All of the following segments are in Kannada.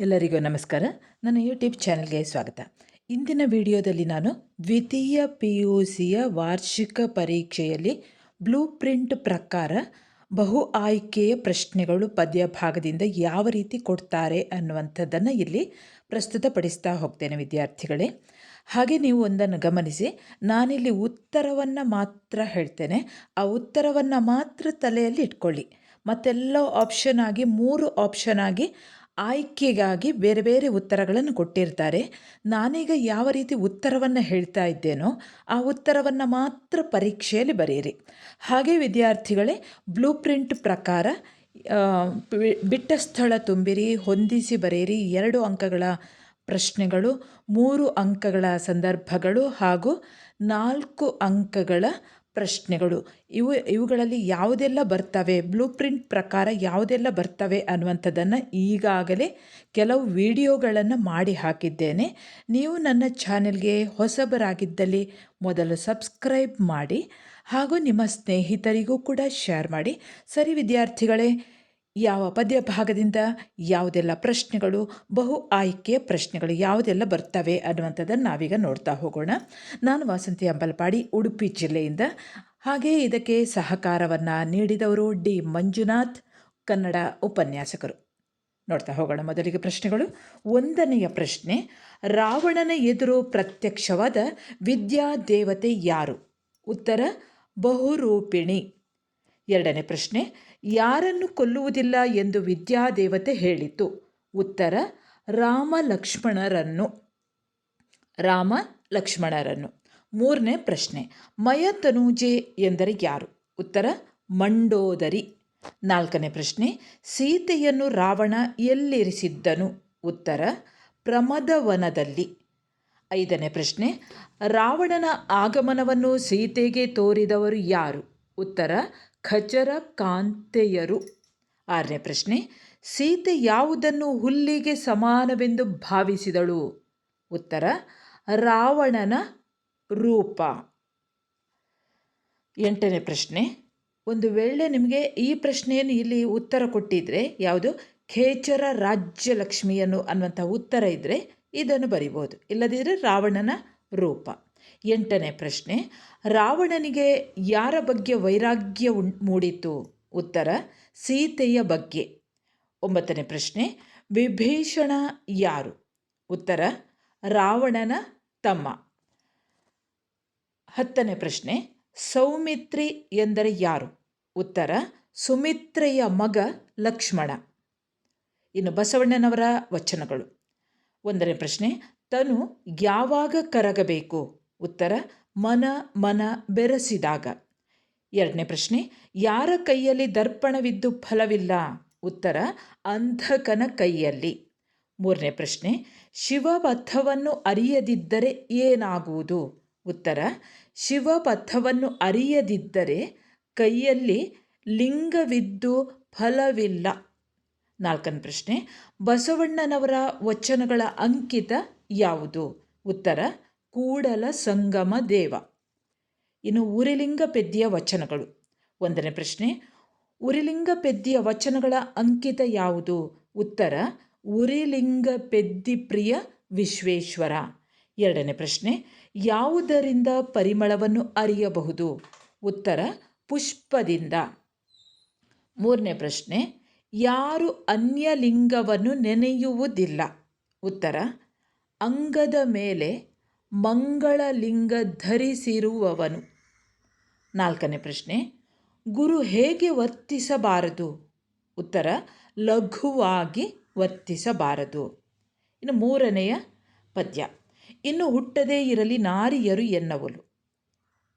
ಎಲ್ಲರಿಗೂ ನಮಸ್ಕಾರ. ನನ್ನ ಯೂಟ್ಯೂಬ್ ಚಾನಲ್ಗೆ ಸ್ವಾಗತ. ಇಂದಿನ ವಿಡಿಯೋದಲ್ಲಿ ನಾನು ದ್ವಿತೀಯ ಪಿ ಯು ಸಿಯ ವಾರ್ಷಿಕ ಪರೀಕ್ಷೆಯಲ್ಲಿ ಬ್ಲೂ ಪ್ರಿಂಟ್ ಪ್ರಕಾರ ಬಹು ಆಯ್ಕೆಯ ಪ್ರಶ್ನೆಗಳು ಪದ್ಯ ಭಾಗದಿಂದ ಯಾವ ರೀತಿ ಕೊಡ್ತಾರೆ ಅನ್ನುವಂಥದ್ದನ್ನು ಇಲ್ಲಿ ಪ್ರಸ್ತುತಪಡಿಸ್ತಾ ಹೋಗ್ತೇನೆ ವಿದ್ಯಾರ್ಥಿಗಳೇ. ಹಾಗೆ ನೀವು ಒಂದನ್ನು ಗಮನಿಸಿ, ನಾನಿಲ್ಲಿ ಉತ್ತರವನ್ನು ಮಾತ್ರ ಹೇಳ್ತೇನೆ. ಆ ಉತ್ತರವನ್ನು ಮಾತ್ರ ತಲೆಯಲ್ಲಿ ಇಟ್ಕೊಳ್ಳಿ. ಮತ್ತೆಲ್ಲ ಆಪ್ಷನ್ ಆಗಿ, ಮೂರು ಆಪ್ಷನ್ ಆಗಿ ಆಯ್ಕೆಗಾಗಿ ಬೇರೆ ಬೇರೆ ಉತ್ತರಗಳನ್ನು ಕೊಟ್ಟಿರ್ತಾರೆ. ನಾನೀಗ ಯಾವ ರೀತಿ ಉತ್ತರವನ್ನು ಹೇಳ್ತಾ ಇದ್ದೇನೋ ಆ ಉತ್ತರವನ್ನು ಮಾತ್ರ ಪರೀಕ್ಷೆಯಲ್ಲಿ ಬರೆಯಿರಿ. ಹಾಗೆ ವಿದ್ಯಾರ್ಥಿಗಳೇ, ಬ್ಲೂ ಪ್ರಿಂಟ್ ಪ್ರಕಾರ ಬಿಟ್ಟ ಸ್ಥಳ ತುಂಬಿರಿ, ಹೊಂದಿಸಿ ಬರೆಯಿರಿ. ಎರಡು ಅಂಕಗಳ ಪ್ರಶ್ನೆಗಳು, ಮೂರು ಅಂಕಗಳ ಸಂದರ್ಭಗಳು ಹಾಗೂ ನಾಲ್ಕು ಅಂಕಗಳ ಪ್ರಶ್ನೆಗಳು. ಇವು, ಇವುಗಳಲ್ಲಿ ಯಾವುದೆಲ್ಲ ಬರ್ತವೆ? ಬ್ಲೂ ಪ್ರಿಂಟ್ ಪ್ರಕಾರ ಯಾವುದೆಲ್ಲ ಬರ್ತವೆ ಅನ್ನುವಂಥದ್ದನ್ನು ಈಗಾಗಲೇ ಕೆಲವು ವಿಡಿಯೋಗಳನ್ನು ಮಾಡಿ ಹಾಕಿದ್ದೇನೆ. ನೀವು ನನ್ನ ಚಾನೆಲ್ಗೆ ಹೊಸಬರಾಗಿದ್ದಲ್ಲಿ ಮೊದಲು ಸಬ್ಸ್ಕ್ರೈಬ್ ಮಾಡಿ ಹಾಗೂ ನಿಮ್ಮ ಸ್ನೇಹಿತರಿಗೂ ಕೂಡ ಶೇರ್ ಮಾಡಿ. ಸರಿ ವಿದ್ಯಾರ್ಥಿಗಳೇ ಯಾವ ಪದ್ಯ ಭಾಗದಿಂದ ಯಾವುದೆಲ್ಲ ಪ್ರಶ್ನೆಗಳು, ಬಹು ಆಯ್ಕೆಯ ಪ್ರಶ್ನೆಗಳು ಯಾವುದೆಲ್ಲ ಬರ್ತವೆ ಅನ್ನುವಂಥದ್ದನ್ನು ನಾವೀಗ ನೋಡ್ತಾ ಹೋಗೋಣ. ನಾನು ವಾಸಂತಿ ಅಂಬಲಪಾಡಿ, ಉಡುಪಿ ಜಿಲ್ಲೆಯಿಂದ. ಹಾಗೆ ಇದಕ್ಕೆ ಸಹಕಾರವನ್ನು ನೀಡಿದವರು ಡಿ. ಮಂಜುನಾಥ್, ಕನ್ನಡ ಉಪನ್ಯಾಸಕರು. ನೋಡ್ತಾ ಹೋಗೋಣ ಮೊದಲಿಗೆ ಪ್ರಶ್ನೆಗಳು. ಒಂದನೆಯ ಪ್ರಶ್ನೆ, ರಾವಣನ ಎದುರು ಪ್ರತ್ಯಕ್ಷವಾದ ವಿದ್ಯಾದೇವತೆ ಯಾರು? ಉತ್ತರ, ಬಹುರೂಪಿಣಿ. ಎರಡನೇ ಪ್ರಶ್ನೆ ಯಾರನ್ನು ಕೊಲ್ಲುವುದಿಲ್ಲ ಎಂದು ವಿದ್ಯಾದೇವತೆ ಹೇಳಿತು. ಉತ್ತರ ರಾಮ ಲಕ್ಷ್ಮಣರನ್ನು ರಾಮ ಲಕ್ಷ್ಮಣರನ್ನು ಮೂರನೇ ಪ್ರಶ್ನೆ, ಮಯತನೂಜೆ ಎಂದರೆ ಯಾರು? ಉತ್ತರ, ಮಂಡೋದರಿ. ನಾಲ್ಕನೇ ಪ್ರಶ್ನೆ, ಸೀತೆಯನ್ನು ರಾವಣ ಎಲ್ಲಿರಿಸಿದ್ದನು? ಉತ್ತರ, ಪ್ರಮದವನದಲ್ಲಿ. ಐದನೇ ಪ್ರಶ್ನೆ, ರಾವಣನ ಆಗಮನವನ್ನು ಸೀತೆಗೆ ತೋರಿದವರು ಯಾರು? ಉತ್ತರ ಖಚರ ಕಾಂತೆಯರು. ಆರನೇ ಪ್ರಶ್ನೆ, ಸೀತೆ ಯಾವುದನ್ನು ಹುಲ್ಲಿಗೆ ಸಮಾನವೆಂದು ಭಾವಿಸಿದಳು? ಉತ್ತರ, ರಾವಣನ ರೂಪ. ಎಂಟನೇ ಪ್ರಶ್ನೆ, ಒಂದು ವೇಳೆ ನಿಮಗೆ ಈ ಪ್ರಶ್ನೆಯನ್ನು ಇಲ್ಲಿ ಉತ್ತರ ಕೊಟ್ಟಿದ್ರೆ ಯಾವುದು? ಖೇಚರ ರಾಜ್ಯಲಕ್ಷ್ಮಿಯನ್ನು ಅನ್ನುವಂಥ ಉತ್ತರ ಇದ್ದರೆ ಇದನ್ನು ಬರಿಬೋದು. ಇಲ್ಲದಿದ್ದರೆ ರಾವಣನ ರೂಪ. ಎಂಟನೇ ಪ್ರಶ್ನೆ, ರಾವಣನಿಗೆ ಯಾರ ಬಗ್ಗೆ ವೈರಾಗ್ಯ ಉಂ, ಮೂಡಿತು? ಉತ್ತರ, ಸೀತೆಯ ಬಗ್ಗೆ. ಒಂಬತ್ತನೇ ಪ್ರಶ್ನೆ, ವಿಭೀಷಣ ಯಾರು? ಉತ್ತರ, ರಾವಣನ ತಮ್ಮ. ಹತ್ತನೇ ಪ್ರಶ್ನೆ, ಸೌಮಿತ್ರಿ ಎಂದರೆ ಯಾರು? ಉತ್ತರ, ಸುಮಿತ್ರೆಯ ಮಗ ಲಕ್ಷ್ಮಣ. ಇನ್ನು ಬಸವಣ್ಣನವರ ವಚನಗಳು. ಒಂದನೇ ಪ್ರಶ್ನೆ, ತನು ಯಾವಾಗ ಕರಗಬೇಕು? ಉತ್ತರ, ಮನ ಮನ ಬೆರೆಸಿದಾಗ. ಎರಡನೇ ಪ್ರಶ್ನೆ, ಯಾರ ಕೈಯಲ್ಲಿ ದರ್ಪಣವಿದ್ದು ಫಲವಿಲ್ಲ? ಉತ್ತರ, ಅಂಧಕನ ಕೈಯಲ್ಲಿ. ಮೂರನೇ ಪ್ರಶ್ನೆ, ಶಿವಪಥವನ್ನು ಅರಿಯದಿದ್ದರೆ ಏನಾಗುವುದು? ಉತ್ತರ, ಶಿವಪಥವನ್ನು ಅರಿಯದಿದ್ದರೆ ಕೈಯಲ್ಲಿ ಲಿಂಗವಿದ್ದು ಫಲವಿಲ್ಲ. ನಾಲ್ಕನೇ ಪ್ರಶ್ನೆ, ಬಸವಣ್ಣನವರ ವಚನಗಳ ಅಂಕಿತ ಯಾವುದು? ಉತ್ತರ ಕೂಡಲ ಸಂಗಮ ದೇವ. ಇನ್ನು ಉರಿಲಿಂಗ ಪೆದ್ಯ ವಚನಗಳು. ಒಂದನೇ ಪ್ರಶ್ನೆ, ಉರಿಲಿಂಗ ಪೆದ್ಯ ವಚನಗಳ ಅಂಕಿತ ಯಾವುದು? ಉತ್ತರ, ಉರಿಲಿಂಗ ಪೆದ್ದಿ ಪ್ರಿಯ ವಿಶ್ವೇಶ್ವರ. ಎರಡನೇ ಪ್ರಶ್ನೆ, ಯಾವುದರಿಂದ ಪರಿಮಳವನ್ನು ಅರಿಯಬಹುದು? ಉತ್ತರ, ಪುಷ್ಪದಿಂದ. ಮೂರನೇ ಪ್ರಶ್ನೆ, ಯಾರು ಅನ್ಯಲಿಂಗವನ್ನು ನೆನೆಯುವುದಿಲ್ಲ? ಉತ್ತರ, ಅಂಗದ ಮೇಲೆ ಮಂಗಳಲಿಂಗ ಧರಿಸಿರುವವನು. ನಾಲ್ಕನೇ ಪ್ರಶ್ನೆ, ಗುರು ಹೇಗೆ ವರ್ತಿಸಬಾರದು? ಉತ್ತರ, ಲಘುವಾಗಿ ವರ್ತಿಸಬಾರದು. ಇನ್ನು ಮೂರನೆಯ ಪದ್ಯ, ಇನ್ನು ಹುಟ್ಟದೇ ಇರಲಿ ನಾರಿಯರು ಎನ್ನವಲು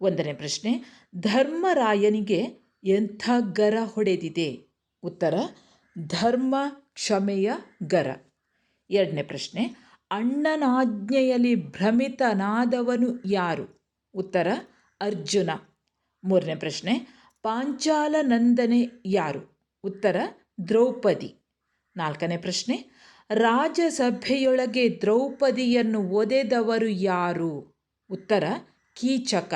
ಒಂದನೇ ಪ್ರಶ್ನೆ, ಧರ್ಮರಾಯನಿಗೆ ಎಂಥ ಗರ ಹೊಡೆದಿದೆ? ಉತ್ತರ, ಧರ್ಮ ಕ್ಷಮೆಯ ಗರ. ಎರಡನೇ ಪ್ರಶ್ನೆ ಅಣ್ಣನಾಜ್ಞೆಯಲ್ಲಿ ಭ್ರಮಿತನಾದವನು ಯಾರು? ಉತ್ತರ, ಅರ್ಜುನ. ಮೂರನೇ ಪ್ರಶ್ನೆ ಪಾಂಚಾಲ ನಂದನೆ ಯಾರು? ಉತ್ತರ, ದ್ರೌಪದಿ. ನಾಲ್ಕನೇ ಪ್ರಶ್ನೆ, ರಾಜಸಭೆಯೊಳಗೆ ದ್ರೌಪದಿಯನ್ನು ಒದೆದವರು ಯಾರು? ಉತ್ತರ, ಕೀಚಕ.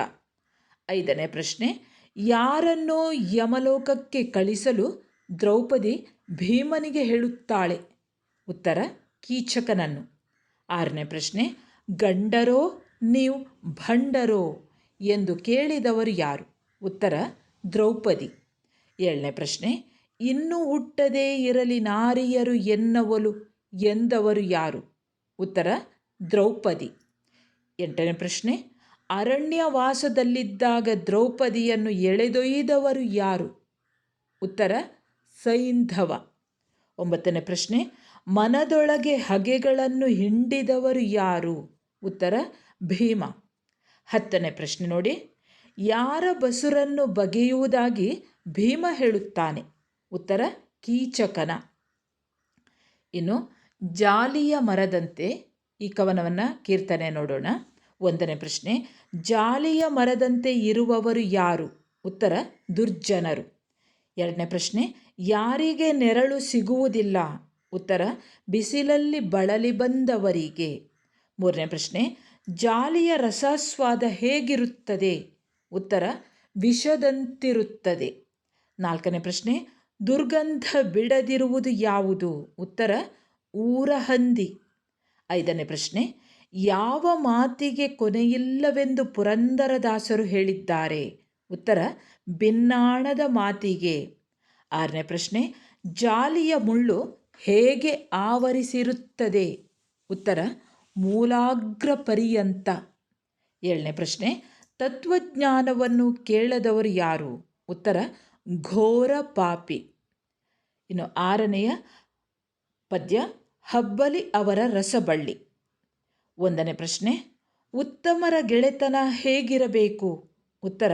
ಐದನೇ ಪ್ರಶ್ನೆ, ಯಾರನ್ನೋ ಯಮಲೋಕಕ್ಕೆ ಕಳಿಸಲು ದ್ರೌಪದಿ ಭೀಮನಿಗೆ ಹೇಳುತ್ತಾಳೆ? ಉತ್ತರ, ಕೀಚಕನನ್ನು. ಆರನೇ ಪ್ರಶ್ನೆ, ಗಂಡರೋ, ನೀವು ಭಂಡರೋ ಎಂದು ಕೇಳಿದವರು ಯಾರು? ಉತ್ತರ, ದ್ರೌಪದಿ. ಏಳನೇ ಪ್ರಶ್ನೆ, ಇನ್ನೂ ಹುಟ್ಟದೇ ಇರಲಿ ನಾರಿಯರು ಎನ್ನವಲು ಎಂದವರು ಯಾರು? ಉತ್ತರ, ದ್ರೌಪದಿ. ಎಂಟನೇ ಪ್ರಶ್ನೆ, ಅರಣ್ಯವಾಸದಲ್ಲಿದ್ದಾಗ ದ್ರೌಪದಿಯನ್ನು ಎಳೆದೊಯ್ದವರು ಯಾರು? ಉತ್ತರ, ಸೈಂಧವ. ಒಂಬತ್ತನೇ ಪ್ರಶ್ನೆ ಮನದೊಳಗೆ ಹಗೆಗಳನ್ನು ಹಿಂಡಿದವರು ಯಾರು? ಉತ್ತರ, ಭೀಮ. ಹತ್ತನೇ ಪ್ರಶ್ನೆ ನೋಡಿ. ಯಾರ ಬಸುರನ್ನು ಬಗೆಯುವುದಾಗಿ ಭೀಮ ಹೇಳುತ್ತಾನೆ? ಉತ್ತರ, ಕೀಚಕನ. ಇನ್ನು, ಜಾಲಿಯ ಮರದಂತೆ, ಈ ಕವನವನ್ನು ಕೀರ್ತನೆ ನೋಡೋಣ. ಒಂದನೇ ಪ್ರಶ್ನೆ, ಜಾಲಿಯ ಮರದಂತೆ ಇರುವವರು ಯಾರು? ಉತ್ತರ, ದುರ್ಜನರು. ಎರಡನೇ ಪ್ರಶ್ನೆ, ಯಾರಿಗೆ ನೆರಳು ಸಿಗುವುದಿಲ್ಲ? ಉತ್ತರ, ಬಿಸಿಲಲ್ಲಿ ಬಳಲಿ ಬಂದವರಿಗೆ. ಮೂರನೇ ಪ್ರಶ್ನೆ, ಜಾಲಿಯ ರಸಾಸ್ವಾದ ಹೇಗಿರುತ್ತದೆ? ಉತ್ತರ, ವಿಷದಂತಿರುತ್ತದೆ. ನಾಲ್ಕನೇ ಪ್ರಶ್ನೆ, ದುರ್ಗಂಧ ಬಿಡದಿರುವುದು ಯಾವುದು? ಉತ್ತರ, ಊರಹಂದಿ. ಐದನೇ ಪ್ರಶ್ನೆ, ಯಾವ ಮಾತಿಗೆ ಕೊನೆಯಿಲ್ಲವೆಂದು ಪುರಂದರದಾಸರು ಹೇಳಿದ್ದಾರೆ? ಉತ್ತರ, ಬಿನ್ನಾಣದ ಮಾತಿಗೆ. ಆರನೇ ಪ್ರಶ್ನೆ, ಜಾಲಿಯ ಮುಳ್ಳು ಹೇಗೆ ಆವರಿಸಿರುತ್ತದೆ? ಉತ್ತರ ಮೂಲಾಗ್ರ ಪರ್ಯಂತ ಏಳನೇ ಪ್ರಶ್ನೆ, ತತ್ವಜ್ಞಾನವನ್ನು ಕೇಳದವರು ಯಾರು? ಉತ್ತರ, ಘೋರ ಪಾಪಿ. ಇನ್ನು ಆರನೆಯ ಪದ್ಯ, ಹಬ್ಬಲಿ ಅವರ ರಸಬಳ್ಳಿ. ಒಂದನೇ ಪ್ರಶ್ನೆ, ಉತ್ತಮರ ಗೆಳೆತನ ಹೇಗಿರಬೇಕು? ಉತ್ತರ,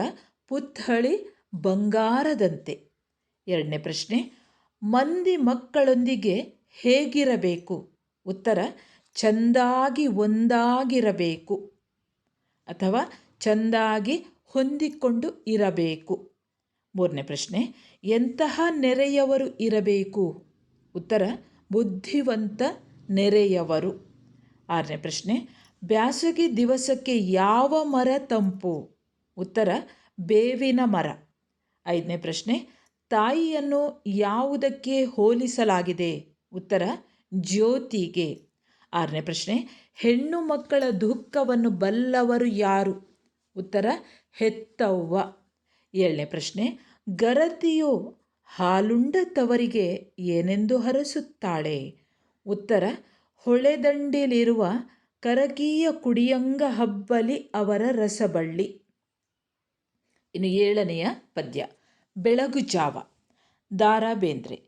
ಪುತ್ಥಳಿ ಬಂಗಾರದಂತೆ. ಎರಡನೇ ಪ್ರಶ್ನೆ ಮಂದಿ ಮಕ್ಕಳೊಂದಿಗೆ ಹೇಗಿರಬೇಕು? ಉತ್ತರ, ಚೆಂದಾಗಿ ಒಂದಾಗಿರಬೇಕು. ಅಥವಾ ಚೆಂದಾಗಿ ಹೊಂದಿಕೊಂಡು ಇರಬೇಕು. ಮೂರನೇ ಪ್ರಶ್ನೆ, ಎಂತಹ ನೆರೆಯವರು ಇರಬೇಕು? ಉತ್ತರ, ಬುದ್ಧಿವಂತ ನೆರೆಯವರು. ಆರನೇ ಪ್ರಶ್ನೆ, ಬ್ಯಾಸಗಿ ದಿವಸಕ್ಕೆ ಯಾವ ಮರ ತಂಪು? ಉತ್ತರ, ಬೇವಿನ ಮರ. ಐದನೇ ಪ್ರಶ್ನೆ ತಾಯಿಯನ್ನು ಯಾವುದಕ್ಕೆ ಹೋಲಿಸಲಾಗಿದೆ? ಉತ್ತರ, ಜ್ಯೋತಿಗೆ. ಆರನೇ ಪ್ರಶ್ನೆ, ಹೆಣ್ಣು ಮಕ್ಕಳ ದುಃಖವನ್ನು ಬಲ್ಲವರು ಯಾರು? ಉತ್ತರ, ಹೆತ್ತವ್ವ. ಏಳನೇ ಪ್ರಶ್ನೆ, ಗರತಿಯು ಹಾಲುಂಡ ತವರಿಗೆ ಏನೆಂದು ಹರಸುತ್ತಾಳೆ? ಉತ್ತರ, ಹೊಳೆದಂಡಿಲಿರುವ ಕರಕೀಯ ಕುಡಿಯಂಗ ಹಬ್ಬಲಿ ಅವರ ರಸಬಳ್ಳಿ. ಇನ್ನು ಏಳನೆಯ ಪದ್ಯ. ಬೆಳಗು ಜಾವ. ದಾರಾ ಬೇಂದ್ರೆ.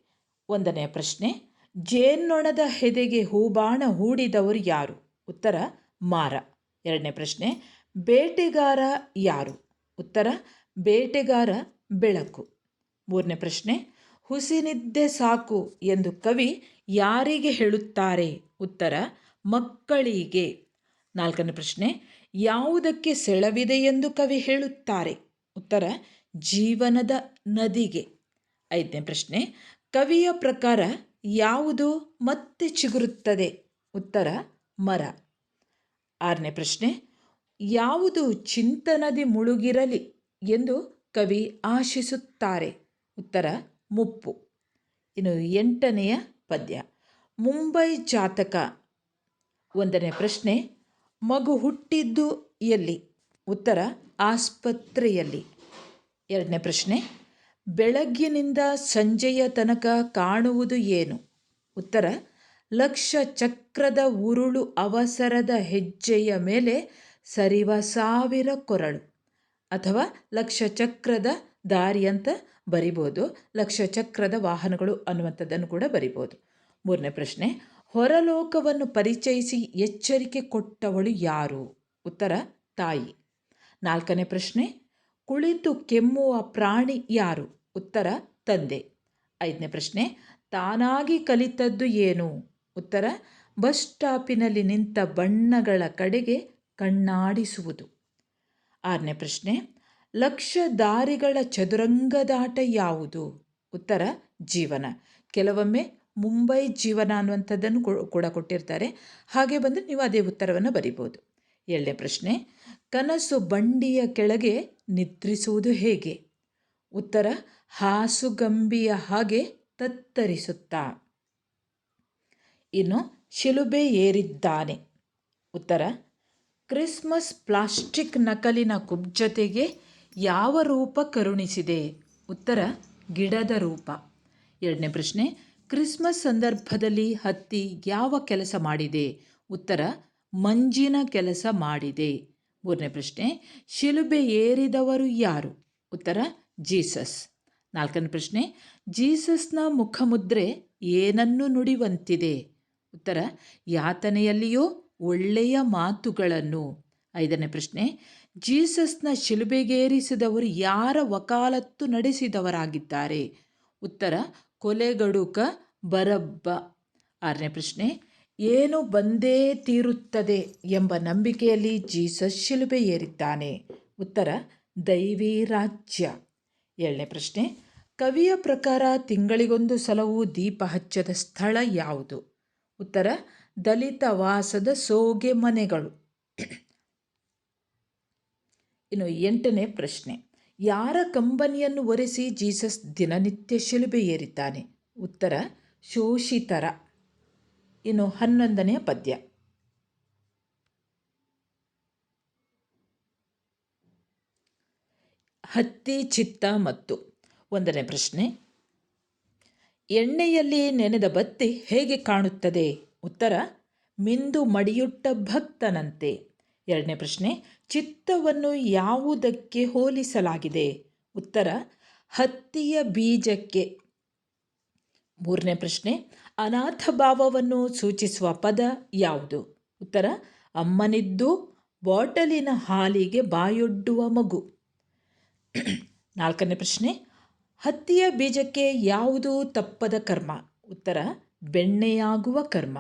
ಒಂದನೆಯ ಪ್ರಶ್ನೆ, ಜೇನ್ನೊಣದ ಹೆದೆಗೆ ಹೂಬಾಣ ಹೂಡಿದವರು ಯಾರು? ಉತ್ತರ, ಮಾರ. ಎರಡನೇ ಪ್ರಶ್ನೆ, ಬೇಟೆಗಾರ ಯಾರು? ಉತ್ತರ, ಬೇಟೆಗಾರ ಬೆಳಕು. ಮೂರನೇ ಪ್ರಶ್ನೆ, ಹುಸಿನಿದ್ದೆ ಸಾಕು ಎಂದು ಕವಿ ಯಾರಿಗೆ ಹೇಳುತ್ತಾರೆ? ಉತ್ತರ, ಮಕ್ಕಳಿಗೆ. ನಾಲ್ಕನೇ ಪ್ರಶ್ನೆ, ಯಾವುದಕ್ಕೆ ಸೆಳವಿದೆ ಎಂದು ಕವಿ ಹೇಳುತ್ತಾರೆ? ಉತ್ತರ ಜೀವನದ ನದಿಗೆ. ಐದನೇ ಪ್ರಶ್ನೆ, ಕವಿಯ ಪ್ರಕಾರ ಯಾವುದು ಮತ್ತೆ ಚಿಗುರುತ್ತದೆ? ಉತ್ತರ, ಮರ. ಆರನೇ ಪ್ರಶ್ನೆ, ಯಾವುದು ಚಿಂತನದಿ ಮುಳುಗಿರಲಿ ಎಂದು ಕವಿ ಆಶಿಸುತ್ತಾರೆ? ಉತ್ತರ, ಮುಪ್ಪು. ಇನ್ನು ಎಂಟನೆಯ ಪದ್ಯ, ಮುಂಬೈ ಜಾತಕ. ಒಂದನೇ ಪ್ರಶ್ನೆ, ಮಗು ಹುಟ್ಟಿದ್ದು ಎಲ್ಲಿ? ಉತ್ತರ, ಆಸ್ಪತ್ರೆಯಲ್ಲಿ. ಎರಡನೇ ಪ್ರಶ್ನೆ, ಬೆಳಗ್ಗಿನಿಂದ ಸಂಜೆಯ ತನಕ ಕಾಣುವುದು ಏನು? ಉತ್ತರ ಲಕ್ಷ ಚಕ್ರದ ಉರುಳು ಅವಸರದ ಹೆಜ್ಜೆಯ ಮೇಲೆ ಸರಿವ ಸಾವಿರ ಕೊರಳು. ಅಥವಾ ಲಕ್ಷ ಚಕ್ರದ ದಾರಿ ಅಂತ ಬರಿಬೋದು. ಲಕ್ಷ ಚಕ್ರದ ವಾಹನಗಳು ಅನ್ನುವಂಥದ್ದನ್ನು ಕೂಡ ಬರಿಬೋದು. ಮೂರನೇ ಪ್ರಶ್ನೆ, ಹೊರಲೋಕವನ್ನು ಪರಿಚಯಿಸಿ ಎಚ್ಚರಿಕೆ ಕೊಟ್ಟವಳು ಯಾರು? ಉತ್ತರ, ತಾಯಿ. ನಾಲ್ಕನೇ ಪ್ರಶ್ನೆ ಕುಳಿತು ಕೆಮ್ಮುವ ಪ್ರಾಣಿ ಯಾರು? ಉತ್ತರ, ತಂದೆ. ಐದನೇ ಪ್ರಶ್ನೆ, ತಾನಾಗಿ ಕಲಿತದ್ದು ಏನು? ಉತ್ತರ, ಬಸ್ ಸ್ಟಾಪಿನಲ್ಲಿ ನಿಂತ ಬಣ್ಣಗಳ ಕಡೆಗೆ ಕಣ್ಣಾಡಿಸುವುದು. ಆರನೇ ಪ್ರಶ್ನೆ, ಲಕ್ಷ ದಾರಿಗಳ ಚದುರಂಗದಾಟ ಯಾವುದು? ಉತ್ತರ, ಜೀವನ. ಕೆಲವೊಮ್ಮೆ ಮುಂಬೈ ಜೀವನ ಅನ್ನುವಂಥದ್ದನ್ನು ಕೂಡ ಕೊಟ್ಟಿರ್ತಾರೆ. ಹಾಗೆ ಬಂದರೆ ನೀವು ಅದೇ ಉತ್ತರವನ್ನು ಬರಿಬೋದು ಏಳನೇ ಪ್ರಶ್ನೆ ಕನಸು ಬಂಡಿಯ ಕೆಳಗೆ ನಿದ್ರಿಸುವುದು ಹೇಗೆ? ಉತ್ತರ, ಹಾಸುಗಂಬಿಯ ಹಾಗೆ ತತ್ತರಿಸುತ್ತಾ. ಇನ್ನು ಶಿಲುಬೆ ಏರಿದ್ದಾನೆ. ಉತ್ತರ, ಕ್ರಿಸ್ಮಸ್ ಪ್ಲಾಸ್ಟಿಕ್ ನಕಲಿನ ಕುಬ್ಜತೆಗೆ ಯಾವ ರೂಪ ಕರುಣಿಸಿದೆ? ಉತ್ತರ, ಗಿಡದ ರೂಪ. ಎರಡನೇ ಪ್ರಶ್ನೆ, ಕ್ರಿಸ್ಮಸ್ ಸಂದರ್ಭದಲ್ಲಿ ಹತ್ತಿ ಯಾವ ಕೆಲಸ ಮಾಡಿದೆ? ಉತ್ತರ, ಮಂಜಿನ ಕೆಲಸ ಮಾಡಿದೆ. ಮೂರನೇ ಪ್ರಶ್ನೆ, ಶಿಲುಬೆ ಏರಿದವರು ಯಾರು? ಉತ್ತರ, ಜೀಸಸ್. ನಾಲ್ಕನೇ ಪ್ರಶ್ನೆ, ಜೀಸಸ್ನ ಮುಖಮುದ್ರೆ ಏನನ್ನು ನುಡಿವಂತಿದೆ? ಉತ್ತರ, ಯಾತನೆಯಲ್ಲಿಯೋ ಒಳ್ಳೆಯ ಮಾತುಗಳನ್ನು. ಐದನೇ ಪ್ರಶ್ನೆ, ಜೀಸಸ್ನ ಶಿಲುಬೆಗೇರಿಸಿದವರು ಯಾರ ವಕಾಲತ್ತು ನಡೆಸಿದವರಾಗಿದ್ದಾರೆ? ಉತ್ತರ, ಕೊಲೆಗಡುಕ ಬರಬ್ಬ. ಆರನೇ ಪ್ರಶ್ನೆ ಏನು ಬಂದೇ ತೀರುತ್ತದೆ ಎಂಬ ನಂಬಿಕೆಯಲ್ಲಿ ಜೀಸಸ್ ಶಿಲುಬೆ ಏರಿದ್ದಾನೆ. ಉತ್ತರ, ದೈವಿ ರಾಜ್ಯ. ಏಳನೇ ಪ್ರಶ್ನೆ, ಕವಿಯ ಪ್ರಕಾರ ತಿಂಗಳಿಗೊಂದು ಸಲವೂ ದೀಪ ಹಚ್ಚದ ಸ್ಥಳ ಯಾವುದು? ಉತ್ತರ, ದಲಿತ ವಾಸದ ಸೋಗೆ ಮನೆಗಳು. ಇನ್ನು ಎಂಟನೇ ಪ್ರಶ್ನೆ, ಯಾರ ಕಂಬನಿಯನ್ನು ಒರೆಸಿ ಜೀಸಸ್ ದಿನನಿತ್ಯ ಶಿಲುಬೆ ಏರಿದ್ದಾನೆ? ಉತ್ತರ, ಶೋಷಿತರ. ಇನ್ನು ಹನ್ನೊಂದನೆಯ ಪದ್ಯ. ಹತ್ತಿ, ಚಿತ್ತ ಮತ್ತು ಒಂದನೇ ಪ್ರಶ್ನೆ. ಎಣ್ಣೆಯಲ್ಲಿ ನೆನೆದ ಬತ್ತಿ ಹೇಗೆ ಕಾಣುತ್ತದೆ? ಉತ್ತರ, ಮಿಂದು ಮಡಿಯುಟ್ಟ ಭಕ್ತನಂತೆ. ಎರಡನೇ ಪ್ರಶ್ನೆ, ಚಿತ್ತವನ್ನು ಯಾವುದಕ್ಕೆ ಹೋಲಿಸಲಾಗಿದೆ? ಉತ್ತರ, ಹತ್ತಿಯ ಬೀಜಕ್ಕೆ. ಮೂರನೇ ಪ್ರಶ್ನೆ ಅನಾಥ ಭಾವವನ್ನು ಸೂಚಿಸುವ ಪದ ಯಾವುದು? ಉತ್ತರ, ಅಮ್ಮನಿದ್ದು ಬಾಟಲಿನ ಹಾಲಿಗೆ ಬಾಯೊಡ್ಡುವ ಮಗು. ನಾಲ್ಕನೇ ಪ್ರಶ್ನೆ, ಹತ್ತಿಯ ಬೀಜಕ್ಕೆ ಯಾವುದು ತಪ್ಪದ ಕರ್ಮ? ಉತ್ತರ, ಬೆಣ್ಣೆಯಾಗುವ ಕರ್ಮ.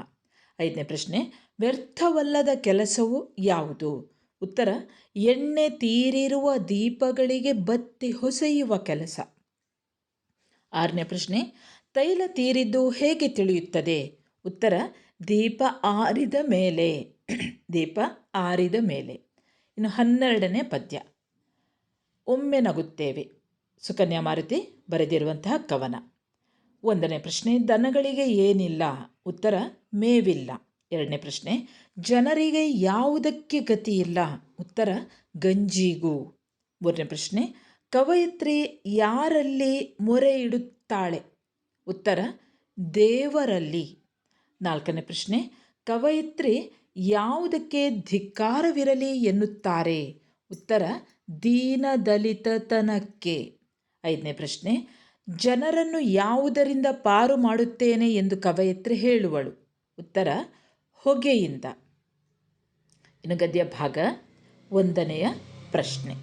ಐದನೇ ಪ್ರಶ್ನೆ, ವ್ಯರ್ಥವಲ್ಲದ ಕೆಲಸವು ಯಾವುದು? ಉತ್ತರ, ಎಣ್ಣೆ ತೀರಿರುವ ದೀಪಗಳಿಗೆ ಬತ್ತಿ ಹೊಸೆಯುವ ಕೆಲಸ. ಆರನೇ ಪ್ರಶ್ನೆ ತೈಲ ತೀರಿದ್ದು ಹೇಗೆ ತಿಳಿಯುತ್ತದೆ? ಉತ್ತರ, ದೀಪ ಆರಿದ ಮೇಲೆ. ದೀಪ ಆರಿದ ಮೇಲೆ. ಇನ್ನು ಹನ್ನೆರಡನೇ ಪದ್ಯ. ಒಮ್ಮೆ ನಗುತ್ತೇವೆ. ಸುಕನ್ಯಾ ಮಾರುತಿ ಬರೆದಿರುವಂತಹ ಕವನ. ಒಂದನೇ ಪ್ರಶ್ನೆ, ದನಗಳಿಗೆ ಏನಿಲ್ಲ? ಉತ್ತರ, ಮೇವಿಲ್ಲ. ಎರಡನೇ ಪ್ರಶ್ನೆ, ಜನರಿಗೆ ಯಾವುದಕ್ಕೆ ಗತಿ ಇಲ್ಲ ಉತ್ತರ, ಗಂಜಿಗೂ. ಮೂರನೇ ಪ್ರಶ್ನೆ, ಕವಯಿತ್ರಿ ಯಾರಲ್ಲಿ ಮೊರೆ ಇಡುತ್ತಾಳೆ? ಉತ್ತರ, ದೇವರಲ್ಲಿ. ನಾಲ್ಕನೇ ಪ್ರಶ್ನೆ, ಕವಯಿತ್ರಿ ಯಾವುದಕ್ಕೆ ಧಿಕ್ಕಾರವಿರಲಿ ಎನ್ನುತ್ತಾರೆ? ಉತ್ತರ ದೀನ ದಲಿತತನಕ್ಕೆ ಐದನೇ ಪ್ರಶ್ನೆ, ಜನರನ್ನು ಯಾವುದರಿಂದ ಪಾರು ಮಾಡುತ್ತೇನೆ ಎಂದು ಕವಯಿತ್ರಿ ಹೇಳುವಳು? ಉತ್ತರ, ಹೊಗೆಯಿಂದ. ಇನ್ನು ಗದ್ಯ ಭಾಗ, ಒಂದನೆಯ ಪ್ರಶ್ನೆ.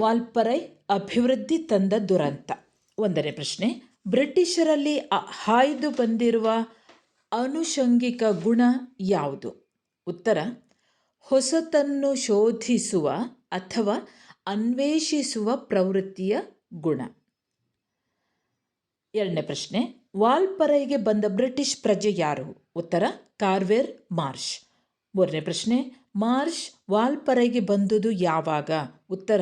ವಾಲ್ಪರೈ ಅಭಿವೃದ್ಧಿ ತಂದ ದುರಂತ. ಒಂದನೇ ಪ್ರಶ್ನೆ. ಬ್ರಿಟಿಷರಲ್ಲಿ ಹಾಯ್ದು ಬಂದಿರುವ ಅನುಷಂಗಿಕ ಗುಣ ಯಾವುದು? ಉತ್ತರ, ಹೊಸತನ್ನು ಶೋಧಿಸುವ ಅಥವಾ ಅನ್ವೇಷಿಸುವ ಪ್ರವೃತ್ತಿಯ ಗುಣ. ಎರಡನೇ ಪ್ರಶ್ನೆ, ವಾಲ್ಪರೈಗೆ ಬಂದ ಬ್ರಿಟಿಷ್ ಪ್ರಜೆ ಯಾರು? ಉತ್ತರ, ಕಾರ್ವೇರ್ ಮಾರ್ಷ್. ಮೂರನೇ ಪ್ರಶ್ನೆ, ಮಾರ್ಷ್ ವಾಲ್ಪರೈಗೆ ಬಂದುದು ಯಾವಾಗ? ಉತ್ತರ